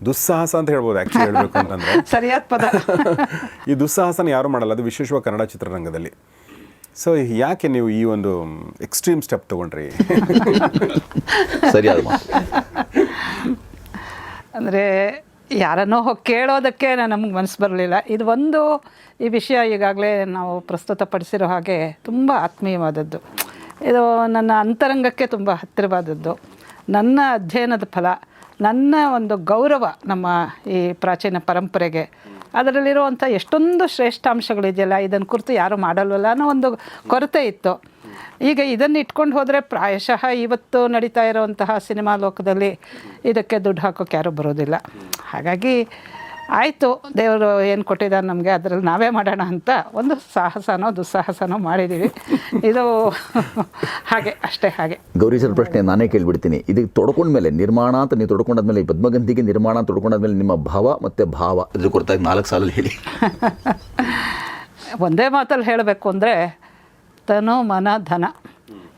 ದುಸ್ಸಾಹಸ ಅಂತ ಹೇಳ್ಬೋದು ಆ್ಯಕ್ಚುಲಿ ಹೇಳಬೇಕು ಅಂತಂದರೆ. ಸರಿಯಾದ ಪದ. ಈ ದುಸ್ಸಾಹಸನ ಯಾರು ಮಾಡಲ್ಲ ಅದು ವಿಶೇಷವಾಗಿ ಕನ್ನಡ ಚಿತ್ರರಂಗದಲ್ಲಿ. ಸೊ ಯಾಕೆ ನೀವು ಈ ಒಂದು ಎಕ್ಸ್ಟ್ರೀಮ್ ಸ್ಟೆಪ್ ತಗೊಂಡ್ರಿ? ಸರಿ ಮಾತು. ಅಂದರೆ ಯಾರನ್ನೋ ಹೋಗಿ ಕೇಳೋದಕ್ಕೆ ನಮಗೆ ಮನಸ್ಸು ಬರಲಿಲ್ಲ. ಇದು ಒಂದು ಈ ವಿಷಯ ಈಗಾಗಲೇ ನಾವು ಪ್ರಸ್ತುತಪಡಿಸಿರೋ ಹಾಗೆ ತುಂಬ ಆತ್ಮೀಯವಾದದ್ದು. ಇದು ನನ್ನ ಅಂತರಂಗಕ್ಕೆ ತುಂಬ ಹತ್ತಿರವಾದದ್ದು. ನನ್ನ ಅಧ್ಯಯನದ ಫಲ ನನ್ನ ಒಂದು ಗೌರವ ನಮ್ಮ ಈ ಪ್ರಾಚೀನ ಪರಂಪರೆಗೆ ಅದರಲ್ಲಿರುವಂಥ ಎಷ್ಟೊಂದು ಶ್ರೇಷ್ಠಾಂಶಗಳಿದೆಯಲ್ಲ ಇದನ್ನು ಕುರಿತು ಯಾರು ಮಾಡಲ್ವಲ್ಲ ಅನ್ನೋ ಒಂದು ಕೊರತೆ ಇತ್ತು. ಈಗ ಇದನ್ನು ಇಟ್ಕೊಂಡು ಹೋದರೆ ಪ್ರಾಯಶಃ ಇವತ್ತು ನಡೀತಾ ಇರುವಂತಹ ಸಿನಿಮಾ ಲೋಕದಲ್ಲಿ ಇದಕ್ಕೆ ದುಡ್ಡು ಹಾಕೋಕೆ ಯಾರೂ ಬರೋದಿಲ್ಲ. ಹಾಗಾಗಿ ಆಯಿತು ದೇವರು ಏನು ಕೊಟ್ಟಿದ್ದಾರೆ ನಮಗೆ ಅದರಲ್ಲಿ ನಾವೇ ಮಾಡೋಣ ಅಂತ ಒಂದು ಸಾಹಸನೋ ದುಸ್ಸಾಹಸನೋ ಮಾಡಿದ್ದೀವಿ ಇದು ಹಾಗೆ ಅಷ್ಟೇ ಹಾಗೆ. ಗೌರೀಶರ ಪ್ರಶ್ನೆ ನಾನೇ ಕೇಳಿಬಿಡ್ತೀನಿ. ಇದಕ್ಕೆ ತೊಡ್ಕೊಂಡ್ಮೇಲೆ ನಿರ್ಮಾಣ ಅಂತ ನೀವು ತೊಡ್ಕೊಂಡಾದ್ಮೇಲೆ ಈ ಪದ್ಮಗಂಧಿಗೆ ನಿರ್ಮಾಣ ಅಂತ ತೊಡ್ಕೊಂಡಾದ್ಮೇಲೆ ನಿಮ್ಮ ಭಾವ ಮತ್ತು ಭಾವ? ಇದು ಕುರಿತಾಗಿ ನಾಲ್ಕು ಸಾಲಲ್ಲಿ ಹೇಳಿ. ಒಂದೇ ಮಾತಲ್ಲಿ ಹೇಳಬೇಕು ಅಂದರೆ ತನು ಮನ ಧನ.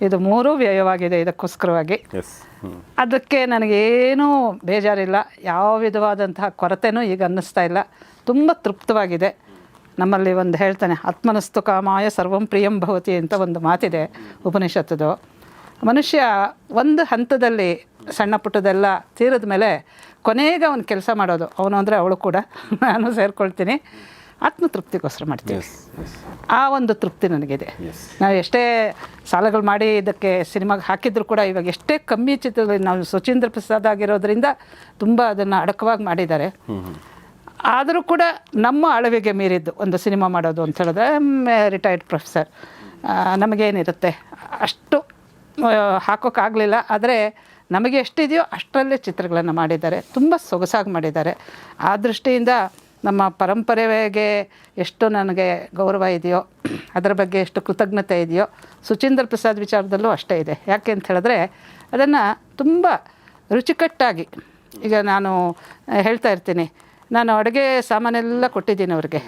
ಇದು ಮೂರು ವ್ಯಯವಾಗಿದೆ ಇದಕ್ಕೋಸ್ಕರವಾಗಿ. ಎಸ್ ಅದಕ್ಕೆ ನನಗೇನೂ ಬೇಜಾರಿಲ್ಲ. ಯಾವ ವಿಧವಾದಂತಹ ಕೊರತೆನೂ ಈಗ ಅನ್ನಿಸ್ತಾ ಇಲ್ಲ. ತುಂಬ ತೃಪ್ತವಾಗಿದೆ. ನಮ್ಮಲ್ಲಿ ಒಂದು ಹೇಳ್ತಾನೆ, ಆತ್ಮನಸ್ತು ಕಾಮಾಯ ಸರ್ವಂ ಪ್ರಿಯಂ ಭವತಿ ಅಂತ ಒಂದು ಮಾತಿದೆ ಉಪನಿಷತ್ತದು. ಮನುಷ್ಯ ಒಂದು ಹಂತದಲ್ಲಿ ಸಣ್ಣ ಪುಟ್ಟದೆಲ್ಲ ತೀರಿದ ಮೇಲೆ ಕೊನೆಗೆ ಅವನು ಕೆಲಸ ಮಾಡೋದು. ಅವನು ಅಂದರೆ ಅವಳು ಕೂಡ. ನಾನು ಸೇರಿಕೊಳ್ತೀನಿ. ಆತ್ಮತೃಪ್ತಿಗೋಸ್ಕರ ಮಾಡ್ತೀವಿ. ಆ ಒಂದು ತೃಪ್ತಿ ನನಗಿದೆ. ನಾವು ಎಷ್ಟೇ ಸಾಲಗಳು ಮಾಡಿ ಇದಕ್ಕೆ ಸಿನಿಮಾಗೆ ಹಾಕಿದ್ರು ಕೂಡ ಇವಾಗ ಎಷ್ಟೇ ಕಮ್ಮಿ ಚಿತ್ರದಲ್ಲಿ ನಾವು ಸುಚೀಂದ್ರ ಪ್ರಸಾದ್ ಆಗಿರೋದ್ರಿಂದ ತುಂಬ ಅದನ್ನು ಅಡಕವಾಗಿ ಮಾಡಿದ್ದಾರೆ. ಆದರೂ ಕೂಡ ನಮ್ಮ ಅಳವಿಗೆ ಮೀರಿದ್ದು ಒಂದು ಸಿನಿಮಾ ಮಾಡೋದು ಅಂತ ಹೇಳಿದ್ರೆ ರಿಟೈರ್ಡ್ ಪ್ರೊಫೆಸರ್ ನಮಗೇನಿರುತ್ತೆ? ಅಷ್ಟು ಹಾಕೋಕ್ಕಾಗಲಿಲ್ಲ. ಆದರೆ ನಮಗೆ ಎಷ್ಟಿದೆಯೋ ಅಷ್ಟರಲ್ಲೇ ಚಿತ್ರಗಳನ್ನು ಮಾಡಿದ್ದಾರೆ. ತುಂಬ ಸೊಗಸಾಗಿ ಮಾಡಿದ್ದಾರೆ. ಆ ದೃಷ್ಟಿಯಿಂದ ನಮ್ಮ ಪರಂಪರೆಗೆ ಎಷ್ಟು ನನಗೆ ಗೌರವ ಇದೆಯೋ ಅದರ ಬಗ್ಗೆ ಎಷ್ಟು ಕೃತಜ್ಞತೆ ಇದೆಯೋ ಸುಚೀಂದ್ರ ಪ್ರಸಾದ್ ವಿಚಾರದಲ್ಲೂ ಅಷ್ಟೇ ಇದೆ. ಯಾಕೆ ಅಂತ ಹೇಳಿದ್ರೆ ಅದನ್ನು ತುಂಬ ರುಚಿಕಟ್ಟಾಗಿ ಈಗ ನಾನು ಹೇಳ್ತಾ ಇರ್ತೀನಿ. ನಾನು ಅಡುಗೆ ಸಾಮಾನೆಲ್ಲ ಕೊಟ್ಟಿದ್ದೀನಿ ಅವ್ರಿಗೆ.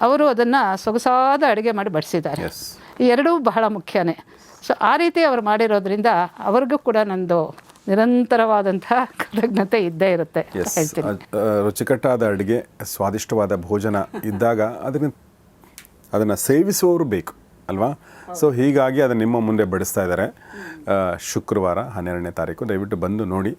ಅವರು ಅದನ್ನು ಸೊಗಸಾದ ಅಡುಗೆ ಮಾಡಿ ಬಡಿಸಿದ್ದಾರೆ. ಎರಡೂ ಬಹಳ ಮುಖ್ಯನೇ. ಸೊ ಆ ರೀತಿ ಅವರು ಮಾಡಿರೋದ್ರಿಂದ ಅವ್ರಿಗೂ ಕೂಡ ನಂದು ನಿರಂತರವಾದಂತಹ ಕೃತಜ್ಞತೆ ಇದ್ದೇ ಇರುತ್ತೆ ರುಚಿಕಟ್ಟಾದ ಅಡುಗೆ ಸ್ವಾದಿಷ್ಟವಾದ ಭೋಜನ ಇದ್ದಾಗ ಅದನ್ನ ಅದನ್ನು ಸೇವಿಸುವವರು ಬೇಕು ಅಲ್ವಾ? ಸೊ ಹೀಗಾಗಿ ಅದನ್ನು ನಿಮ್ಮ ಮುಂದೆ ಬಡಿಸ್ತಾ ಇದ್ದಾರೆ. ಶುಕ್ರವಾರ ಹನ್ನೆರಡನೇ ತಾರೀಕು. ದಯವಿಟ್ಟು ಬಂದು ನೋಡಿ.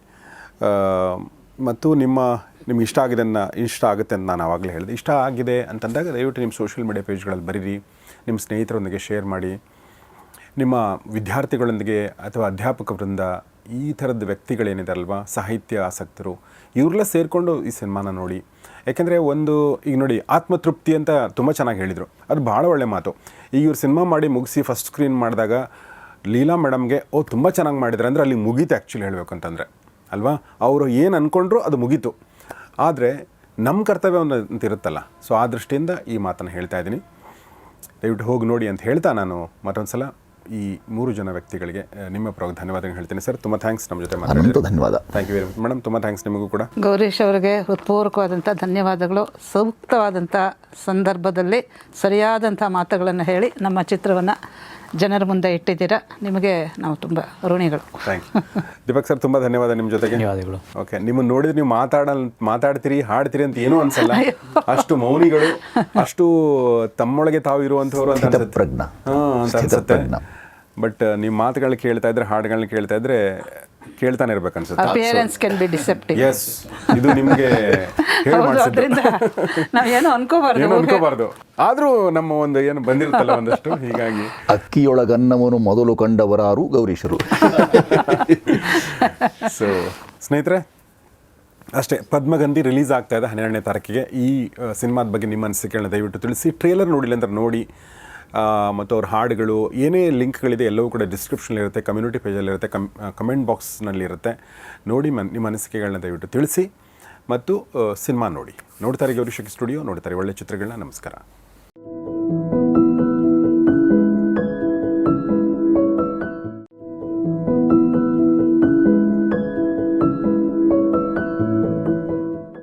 ಮತ್ತು ನಿಮ್ಮ ನಿಮ್ಗೆ ಇಷ್ಟ ಆಗಿದೆ ಅನ್ನ ಇಷ್ಟ ಆಗುತ್ತೆ ಅಂತ ನಾನು ಆವಾಗಲೇ ಹೇಳಿದೆ. ಇಷ್ಟ ಆಗಿದೆ ಅಂತಂದಾಗ ದಯವಿಟ್ಟು ನಿಮ್ಮ ಸೋಷಿಯಲ್ ಮೀಡಿಯಾ ಪೇಜ್ಗಳಲ್ಲಿ ಬರೀರಿ. ನಿಮ್ಮ ಸ್ನೇಹಿತರೊಂದಿಗೆ ಶೇರ್ ಮಾಡಿ. ನಿಮ್ಮ ವಿದ್ಯಾರ್ಥಿಗಳೊಂದಿಗೆ ಅಥವಾ ಅಧ್ಯಾಪಕ ವೃಂದ ಈ ಥರದ ವ್ಯಕ್ತಿಗಳೇನಿದಾರಲ್ವಾ? ಸಾಹಿತ್ಯ ಆಸಕ್ತರು. ಇವರೆಲ್ಲ ಸೇರಿಕೊಂಡು ಈ ಸಿನಿಮಾನ ನೋಡಿ. ಯಾಕೆಂದರೆ ಒಂದು, ಈಗ ನೋಡಿ, ಆತ್ಮತೃಪ್ತಿ ಅಂತ ತುಂಬ ಚೆನ್ನಾಗಿ ಹೇಳಿದರು. ಅದು ಭಾಳ ಒಳ್ಳೆ ಮಾತು. ಈಗ ಇವ್ರು ಸಿನಿಮಾ ಮಾಡಿ ಮುಗಿಸಿ ಫಸ್ಟ್ ಸ್ಕ್ರೀನ್ ಮಾಡಿದಾಗ ಲೀಲಾ ಮೇಡಮ್ಗೆ, ಓ, ತುಂಬ ಚೆನ್ನಾಗಿ ಮಾಡಿದ್ರೆ. ಅಂದರೆ ಅಲ್ಲಿ ಮುಗೀತು ಆ್ಯಕ್ಚುಲಿ ಹೇಳಬೇಕು ಅಂತಂದರೆ. ಅಲ್ವಾ? ಅವರು ಏನು ಅಂದ್ಕೊಂಡ್ರು ಅದು ಮುಗೀತು. ಆದರೆ ನಮ್ಮ ಕರ್ತವ್ಯ ಒಂದು ಅಂತ ಇರುತ್ತಲ್ಲ ಸೊ, ಆ ದೃಷ್ಟಿಯಿಂದ ಈ ಮಾತನ್ನು ಹೇಳ್ತಾ ಇದ್ದೀನಿ. ದಯವಿಟ್ಟು ಹೋಗಿ ನೋಡಿ ಅಂತ ಹೇಳ್ತಾ ನಾನು ಮತ್ತೊಂದು ಸಲ ಈ ಮೂರು ಜನ ವ್ಯಕ್ತಿಗಳಿಗೆ ನಿಮ್ಮ ಪರವಾಗಿ ಧನ್ಯವಾದಗಳು ಹೇಳ್ತೀನಿ. ಸರ್ ತುಂಬ ಥ್ಯಾಂಕ್ಸ್ ನಮ್ಮ ಜೊತೆ ಅನಂತ ಮಾತಾಡಿದ್ರೆ ಧನ್ಯವಾದ. Thank you very much madam ತುಂಬ ಥ್ಯಾಂಕ್ಸ್ ನಿಮಗೂ ಕೂಡ. ಗೌರೀಶ್ ಅವರಿಗೆ ಹೃತ್ಪೂರ್ವಕವಾದಂಥ ಧನ್ಯವಾದಗಳು. ಸೂಕ್ತವಾದಂಥ ಸಂದರ್ಭದಲ್ಲಿ ಸರಿಯಾದಂಥ ಮಾತುಗಳನ್ನು ಹೇಳಿ ನಮ್ಮ ಚಿತ್ರವನ್ನು ಜನರ ಮುಂದೆ ಇಟ್ಟಿದ್ದೀರಾ? ನಿಮಗೆ ನಾವು ತುಂಬ ಋಣಿಗಳು. ಥ್ಯಾಂಕ್ ಯು ದೀಪಕ್ ಸರ್ ತುಂಬ ಧನ್ಯವಾದ ನಿಮ್ಮ ಜೊತೆಗೆ. ಧನ್ಯವಾದಗಳು. ಓಕೆ ನಿಮ್ಮನ್ನು ನೋಡಿದ್ರೆ ನೀವು ಮಾತಾಡ ಮಾತಾಡ್ತೀರಿ ಹಾಡ್ತೀರಿ ಅಂತ ಏನೂ ಅನ್ಸಲ್ಲ. ಅಷ್ಟು ಮೌನಿಗಳು ಅಷ್ಟು ತಮ್ಮೊಳಗೆ ತಾವು ಇರುವಂಥವ್ರು ಅಂತ ಅನ್ಸುತ್ತೆ. ಸ್ಥಿತಪ್ರಜ್ಞ. ಹಾಂ ಅಂತ ಅನ್ಸುತ್ತೆ. ಸ್ಥಿತಪ್ರಜ್ಞ. ಬಟ್ ನಿಮ್ಮ ಮಾತುಗಳನ್ನ ಕೇಳ್ತಾ ಇದ್ರೆ ಹಾಡುಗಳನ್ನ ಕೇಳ್ತಾ ಇದ್ರೆ ಕೇಳ್ತಾನೆ ಇರ್ಬೇಕು ಅನ್ಸುತ್ತೆ. Appearance can be deceptive S ಇದು ನಿಮಗೆ ಹೇಳಿ ಹೌದು ಮಾಡಿಸಿದ್ದು ಅದರಿಂದ ನಾವೇನು ಅನ್ಕೋಬಾರ್ದು. ಏನು ಅನ್ಕೋಬಾರ್ದು. ಆದ್ರೂ ನಮ್ಮ ಒಂದು ಏನು ಬಂದಿರುತ್ತಲ್ಲ ಒಂದಷ್ಟು ಹೀಗಾಗಿ. ಅಕ್ಕಿಯೊಳಗನ್ನವನ್ನು ಮೊದಲು ಕಂಡವರಾರು ಗೌರೀಶರು. ಸೊ ಸ್ನೇಹಿತರೆ ಅಷ್ಟೇ ಪದ್ಮಗಂಧಿ ರಿಲೀಸ್ ಆಗ್ತಾ ಇದೆ ಹನ್ನೆರಡನೇ ತಾರೀಕಿಗೆ. ಈ ಸಿನಿಮಾದ ಬಗ್ಗೆ ನಿಮ್ಮ ಅನಿಸಿಕೆಗಳನ್ನ ದಯವಿಟ್ಟು ತಿಳಿಸಿ ಟ್ರೇಲರ್ ನೋಡಿಲ್ಲ ಅಂದ್ರೆ ನೋಡಿ ಮತ್ತು ಅವ್ರ ಹಾಡುಗಳು, ಏನೇ ಲಿಂಕ್ಗಳಿದೆ, ಎಲ್ಲವೂ ಕೂಡ ಡಿಸ್ಕ್ರಿಪ್ಷನಲ್ಲಿರುತ್ತೆ ಕಮ್ಯುನಿಟಿ ಪೇಜಲ್ಲಿರುತ್ತೆ ಕಮ್ ಕಮೆಂಟ್ ಬಾಕ್ಸ್ನಲ್ಲಿರುತ್ತೆ ನೋಡಿ ಮನ್, ನಿಮ್ಮ ಅನಿಸಿಕೆಗಳನ್ನ ದಯವಿಟ್ಟು ತಿಳಿಸಿ. ಮತ್ತು ಸಿನಿಮಾ ನೋಡಿ. ನೋಡ್ತಾರೆ ಗೌರಿಶಕ್ತಿ ಸ್ಟುಡಿಯೋ ನೋಡ್ತಾರೆ ಒಳ್ಳೆ ಚಿತ್ರಗಳನ್ನ, ನಮಸ್ಕಾರ.